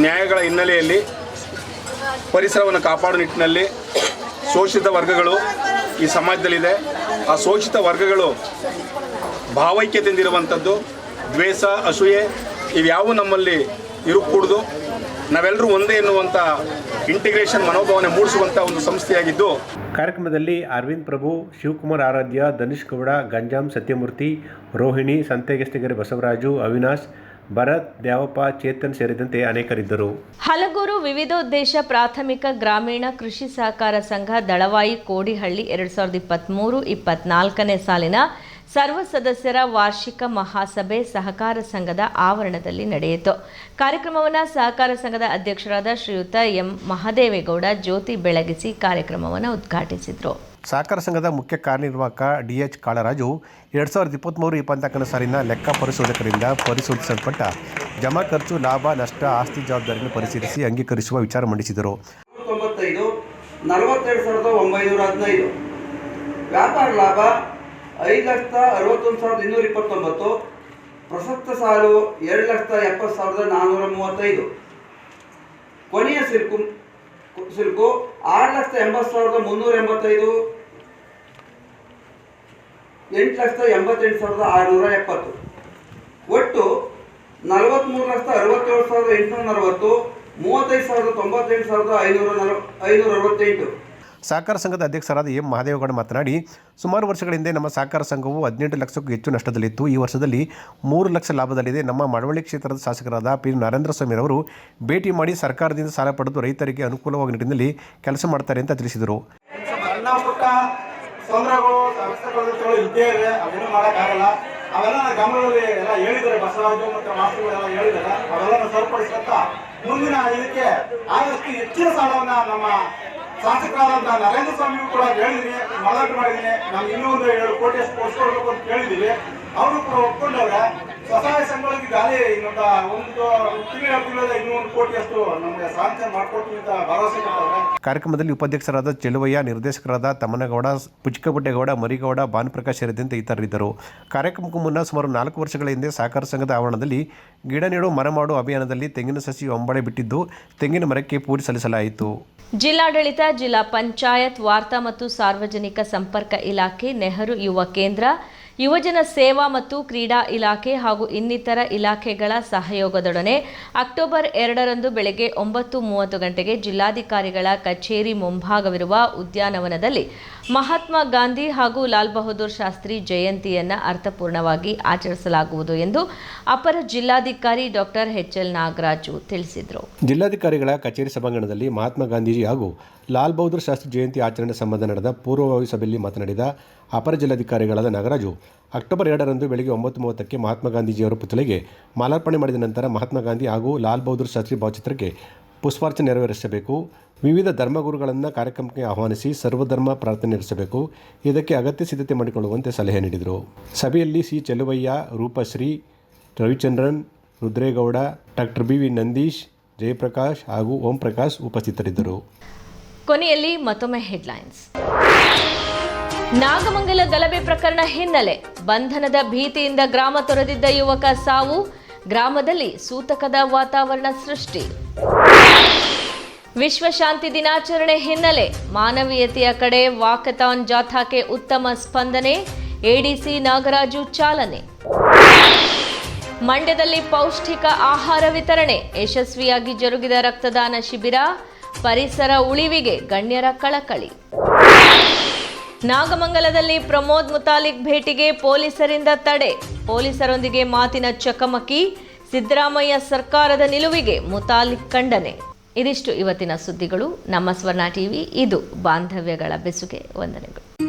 ನ್ಯಾಯಗಳ ಹಿನ್ನೆಲೆಯಲ್ಲಿ ಪರಿಸರವನ್ನು ಕಾಪಾಡುವ ನಿಟ್ಟಿನಲ್ಲಿ ಶೋಷಿತ ವರ್ಗಗಳು ಈ ಸಮಾಜದಲ್ಲಿದೆ. ಆ ಶೋಷಿತ ವರ್ಗಗಳು ಭಾವೈಕ್ಯತೆಯಿಂದಿರುವಂಥದ್ದು, ದ್ವೇಷ, ಅಸೂಯೆ ಇವ್ಯಾವು ನಮ್ಮಲ್ಲಿ ಇರಕೂಡ್ದು ನಾವೆಲ್ಲರೂ ಒಂದೇ ಎನ್ನುವಂಥ ಇಂಟಿಗ್ರೇಷನ್ ಮನೋಭಾವನೆ ಮೂಡಿಸುವಂಥ ಒಂದು ಸಂಸ್ಥೆಯಾಗಿದ್ದು, ಕಾರ್ಯಕ್ರಮದಲ್ಲಿ ಅರವಿಂದ್ ಪ್ರಭು, ಶಿವಕುಮಾರ್ ಆರಾಧ್ಯ ಧನುಷ್ ಗೌಡ, ಗಂಜಾಂ ಸತ್ಯಮೂರ್ತಿ, ರೋಹಿಣಿ, ಸಂತೆಗೆಸ್ತಿಗೆರೆ ಬಸವರಾಜು, ಅವಿನಾಶ್ ಭರತ್, ದ್ಯಾವಪ್ಪ, ಚೇತನ್ ಸೇರಿದಂತೆ ಅನೇಕರಿದ್ದರು. ಹಲಗೂರು ವಿವಿಧೋದ್ದೇಶ ಪ್ರಾಥಮಿಕ ಗ್ರಾಮೀಣ ಕೃಷಿ ಸಹಕಾರ ಸಂಘ ದಳವಾಯಿ ಕೋಡಿಹಳ್ಳಿ ಎರಡು ಸಾವಿರದ ಇಪ್ಪತ್ತ್ಮೂರು ಇಪ್ಪತ್ನಾಲ್ಕನೇ ಸಾಲಿನ ಸರ್ವ ಸದಸ್ಯರ ವಾರ್ಷಿಕ ಮಹಾಸಭೆ ಸಹಕಾರ ಸಂಘದ ಆವರಣದಲ್ಲಿ ನಡೆಯಿತು. ಕಾರ್ಯಕ್ರಮವನ್ನು ಸಹಕಾರ ಸಂಘದ ಅಧ್ಯಕ್ಷರಾದ ಶ್ರೀಯುತ ಎಂ. ಮಹದೇವೇಗೌಡ ಜ್ಯೋತಿ ಬೆಳಗಿಸಿ ಕಾರ್ಯಕ್ರಮವನ್ನು ಉದ್ಘಾಟಿಸಿದರು. ಸಹಕಾರ ಸಂಘದ ಮುಖ್ಯ ಕಾರ್ಯನಿರ್ವಾಹಕ ಡಿ ಎಚ್ ಕಾಳರಾಜು ಎರಡು ಸಾವಿರದ ಇಪ್ಪತ್ತ್ಮೂರು ಇಪ್ಪತ್ನಾಲ್ಕನೇ ಸಾಲಿನ ಲೆಕ್ಕ ಪರಿಶೋಧಕರಿಂದ ಪರಿಶೋಧಿಸಲ್ಪಟ್ಟ ಜಮಾ ಖರ್ಚು, ಲಾಭ, ನಷ್ಟ, ಆಸ್ತಿ ಜವಾಬ್ದಾರಿಯನ್ನು ಪರಿಶೀಲಿಸಿ ಅಂಗೀಕರಿಸುವ ವಿಚಾರ ಮಂಡಿಸಿದರು. ವ್ಯಾಪಾರ ಲಾಭ, ಐದು ಲಕ್ಷದ ಅರವತ್ತೊಂದು ಸಾವಿರದ ಇನ್ನೂರ ಇಪ್ಪತ್ತೊಂಬತ್ತು. ಪ್ರಸಕ್ತ ಸಾಲು ಎರಡು ಲಕ್ಷದ ಎಪ್ಪತ್ತು ಸಾವಿರದ ನಾನ್ನೂರ ಮೂವತ್ತೈದು. ಕೊನೆಯ ಸಿಲ್ಕು ಸಿಲ್ಕು ಆರು ಲಕ್ಷದ ಎಂಬತ್ತು ಸಾವಿರದ ಮುನ್ನೂರ ಎಂಬತ್ತೈದು. ಎಂಟು ಲಕ್ಷದ ಎಂಬತ್ತೆಂಟು ಸಾವಿರದ ಆರುನೂರ ಎಪ್ಪತ್ತು. ಒಟ್ಟು ನಲವತ್ತ್ಮೂರು ಲಕ್ಷದ ಅರವತ್ತೇಳು ಸಾವಿರದ ಎಂಟುನೂರ ನಲವತ್ತು ಮೂವತ್ತೈದು ಸಾವಿರದ ತೊಂಬತ್ತೆಂಟು ಸಾವಿರದ ಐನೂರ ನಲ ಐನೂರ ಅರವತ್ತೆಂಟು. ಸಹಕಾರ ಸಂಘದ ಅಧ್ಯಕ್ಷರಾದ ಎಂ ಮಹಾದೇವಗೌಡ ಮಾತನಾಡಿ ಸುಮಾರು ವರ್ಷಗಳ ಹಿಂದೆ ನಮ್ಮ ಸಹಕಾರ ಸಂಘವು ಹದಿನೆಂಟು ಲಕ್ಷಕ್ಕೂ ಹೆಚ್ಚು ನಷ್ಟದಲ್ಲಿತ್ತು. ಈ ವರ್ಷದಲ್ಲಿ ಮೂರು ಲಕ್ಷ ಲಾಭದಲ್ಲಿದೆ. ನಮ್ಮ ಮಳವಳ್ಳಿ ಕ್ಷೇತ್ರದ ಶಾಸಕರಾದ ಪಿ ನರೇಂದ್ರ ಸ್ವಾಮಿರವರು ಭೇಟಿ ಮಾಡಿ ಸರ್ಕಾರದಿಂದ ಸಾಲ ಪಡೆದು ರೈತರಿಗೆ ಅನುಕೂಲವಾಗುವ ನಿಟ್ಟಿನಲ್ಲಿ ಕೆಲಸ ಮಾಡ್ತಾರೆ ಅಂತ ತಿಳಿಸಿದರು. ಸಣ್ಣ ಪುಟ್ಟ ತೊಂದರೆಗಳು ಇದ್ದೇ ಅವೇನು ಮಾಡೋಕ್ಕಾಗಲ್ಲ. ಅವೆಲ್ಲ ನನ್ನ ಗಮನದಲ್ಲಿ ಎಲ್ಲ ಹೇಳಿದ್ದಾರೆ, ಬಸವರಾಜು ಮತ್ತು ಮಾಸ್ಟರ್ಗಳೆಲ್ಲ ಹೇಳಿದ್ದಾರೆ. ಅವೆಲ್ಲ ಸರಿಪಡಿಸ್ಕೊಂತ ಮುಂದಿನ ಇದಕ್ಕೆ ಆದಷ್ಟು ಹೆಚ್ಚಿನ ಸಾಲವನ್ನ ನಮ್ಮ ಶಾಸಕರಾದಂತಹ ನರೇಂದ್ರ ಸ್ವಾಮಿಯು ಕೂಡ ಹೇಳಿದೀನಿ ಮನವಿ ಮಾಡಿದ್ದೀನಿ. ನಾನು ಇನ್ನೂ ಒಂದು ಏಳು ಕೋಟಿ ಅಷ್ಟು ಕೊಡಿಸ್ಕೊಡ್ಬೇಕು ಅಂತ ಕೇಳಿದ್ದೀವಿ ಅವರು ಕೂಡ ಒಪ್ಕೊಂಡವ್ರೆ ಸ್ವಸಹಾಯ ಸಂಘಗಳಿಗೆ ಗಾಲಿ ಇನ್ನೊಂದು ಒಂದು ತಿಂಗಳ ತಿಂಗಳ ಇನ್ನೂ ಒಂದು ಕೋಟಿ ಅಷ್ಟು ನಮಗೆ ಸಾಂಕ್ಷನ್ ಮಾಡ್ಕೊಡ್ತೀವಿ ಅಂತ ಭರವಸೆ ಕೊಟ್ಟವ್ರೆ. ಕಾರ್ಯಕ್ರಮದಲ್ಲಿ ಉಪಾಧ್ಯಕ್ಷರಾದ ಚೆಲುವಯ್ಯ ನಿರ್ದೇಶಕರಾದ ತಮ್ಮನಗೌಡ ಗೌಡ ಮರಿಗೌಡ ಭಾನುಪ್ರಕಾಶ್ ಸೇರಿದಂತೆ ಇತರರಿದ್ದರು. ಕಾರ್ಯಕ್ರಮಕ್ಕೂ ಮುನ್ನ ಸುಮಾರು ನಾಲ್ಕು ವರ್ಷಗಳ ಹಿಂದೆ ಸಹಕಾರ ಸಂಘದ ಆವರಣದಲ್ಲಿ ಗಿಡ ನೆಡು ಮರ ಮಾಡು ಅಭಿಯಾನದಲ್ಲಿ ತೆಂಗಿನ ಸಸಿ ಒಂಬಳೆ ಬಿಟ್ಟಿದ್ದು ತೆಂಗಿನ ಮರಕ್ಕೆ ಪೂಜೆ ಸಲ್ಲಿಸಲಾಯಿತು. ಜಿಲ್ಲಾಡಳಿತ ಜಿಲ್ಲಾ ಪಂಚಾಯತ್ ವಾರ್ತಾ ಮತ್ತು ಸಾರ್ವಜನಿಕ ಸಂಪರ್ಕ ಇಲಾಖೆ, ನೆಹರು ಯುವ ಕೇಂದ್ರ, ಯುವಜನ ಸೇವಾ ಮತ್ತು ಕ್ರೀಡಾ ಇಲಾಖೆ ಹಾಗೂ ಇನ್ನಿತರ ಇಲಾಖೆಗಳ ಸಹಯೋಗದೊಡನೆ ಅಕ್ಟೋಬರ್ ಎರಡರಂದು ಬೆಳಗ್ಗೆ ಒಂಬತ್ತು ಮೂವತ್ತು ಗಂಟೆಗೆ ಜಿಲ್ಲಾಧಿಕಾರಿಗಳ ಕಚೇರಿ ಮುಂಭಾಗವಿರುವ ಉದ್ಯಾನವನದಲ್ಲಿ ಮಹಾತ್ಮ ಗಾಂಧಿ ಹಾಗೂ ಲಾಲ್ ಬಹದ್ದೂರ್ ಶಾಸ್ತ್ರಿ ಜಯಂತಿಯನ್ನು ಅರ್ಥಪೂರ್ಣವಾಗಿ ಆಚರಿಸಲಾಗುವುದು ಎಂದು ಅಪರ ಜಿಲ್ಲಾಧಿಕಾರಿ ಡಾಕ್ಟರ್ ಎಚ್ ಎಲ್ ನಾಗರಾಜು ತಿಳಿಸಿದರು. ಜಿಲ್ಲಾಧಿಕಾರಿಗಳ ಕಚೇರಿ ಸಭಾಂಗಣದಲ್ಲಿ ಮಹಾತ್ಮ ಗಾಂಧೀಜಿ ಹಾಗೂ ಲಾಲ್ ಬಹದ್ದೂರ್ ಶಾಸ್ತ್ರಿ ಜಯಂತಿ ಆಚರಣೆ ಸಂಬಂಧ ನಡೆದ ಪೂರ್ವಭಾವಿ ಸಭೆಯಲ್ಲಿ ಮಾತನಾಡಿದ ಅಪರ ಜಿಲ್ಲಾಧಿಕಾರಿಗಳಾದ ನಾಗರಾಜು, ಅಕ್ಟೋಬರ್ ಎರಡರಂದು ಬೆಳಗ್ಗೆ ಒಂಬತ್ತು ಮೂವತ್ತಕ್ಕೆ ಮಹಾತ್ಮ ಗಾಂಧೀಜಿಯವರ ಪುತ್ಥಳಿಗೆ ಮಾಲಾರ್ಪಣೆ ಮಾಡಿದ ನಂತರ ಮಹಾತ್ಮ ಗಾಂಧಿ ಹಾಗೂ ಲಾಲ್ ಬಹದ್ದೂರ್ ಶಾಸ್ತ್ರಿ ಭಾವಚಿತ್ರಕ್ಕೆ ಪುಷ್ಪಾರ್ಚನೆ ನೆರವೇರಿಸಬೇಕು. ವಿವಿಧ ಧರ್ಮಗುರುಗಳನ್ನು ಕಾರ್ಯಕ್ರಮಕ್ಕೆ ಆಹ್ವಾನಿಸಿ ಸರ್ವಧರ್ಮ ಪ್ರಾರ್ಥನೆ ನಡೆಸಬೇಕು. ಇದಕ್ಕೆ ಅಗತ್ಯ ಸಿದ್ಧತೆ ಮಾಡಿಕೊಳ್ಳುವಂತೆ ಸಲಹೆ ನೀಡಿದರು. ಸಭೆಯಲ್ಲಿ C. Cheluvaiah, Roopashree, Ravichandran, Rudregowda, doctor B. V. Nandish, Jayaprakash ಹಾಗೂ ಓಂ ಪ್ರಕಾಶ್ ಉಪಸ್ಥಿತರಿದ್ದರು. ಕೊನೆಯಲ್ಲಿ ಮತ್ತೊಮ್ಮೆ ಹೆಡ್ಲೈನ್ಸ್. ನಾಗಮಂಗಲ ಗಲಭೆ ಪ್ರಕರಣ ಹಿನ್ನೆಲೆ ಬಂಧನದ ಭೀತಿಯಿಂದ ಗ್ರಾಮ ತೊರೆದಿದ್ದ ಯುವಕ ಸಾವು ಗ್ರಾಮದಲ್ಲಿ ಸೂತಕದ ವಾತಾವರಣ ಸೃಷ್ಟಿ. ವಿಶ್ವಶಾಂತಿ ದಿನಾಚರಣೆ ಹಿನ್ನೆಲೆ ಮಾನವೀಯತೆಯ ಕಡೆ ವಾಕಥಾನ್ ಜಾಥಾಕ್ಕೆ ಉತ್ತಮ ಸ್ಪಂದನೆ, ಎಡಿಸಿ ನಾಗರಾಜು ಚಾಲನೆ. ಮಂಡ್ಯದಲ್ಲಿ ಪೌಷ್ಟಿಕ ಆಹಾರ ವಿತರಣೆ, ಯಶಸ್ವಿಯಾಗಿ ಜರುಗಿದ ರಕ್ತದಾನ ಶಿಬಿರ, ಪರಿಸರ ಉಳಿವಿಗೆ ಗಣ್ಯರ ಕಳಕಳಿ. ನಾಗಮಂಗಲದಲ್ಲಿ ಪ್ರಮೋದ್ ಮುತಾಲಿಕ್ ಭೇಟಿಗೆ ಪೊಲೀಸರಿಂದ ತಡೆ. ಪೊಲೀಸರೊಂದಿಗೆ ಮಾತಿನ ಚಕಮಕಿ, ಸಿದ್ದರಾಮಯ್ಯ ಸರ್ಕಾರದ ನಿಲುವಿಗೆ ಮುತಾಲಿಕ್ ಖಂಡನೆ. ಇದಿಷ್ಟು ಇವತ್ತಿನ ಸುದ್ದಿಗಳು. ನಮ್ಮ ಸ್ವರ್ಣ ಟಿವಿ, ಇದು ಬಾಂಧವ್ಯಗಳ ಬೆಸುಗೆ ವಂದನೆಗಳು.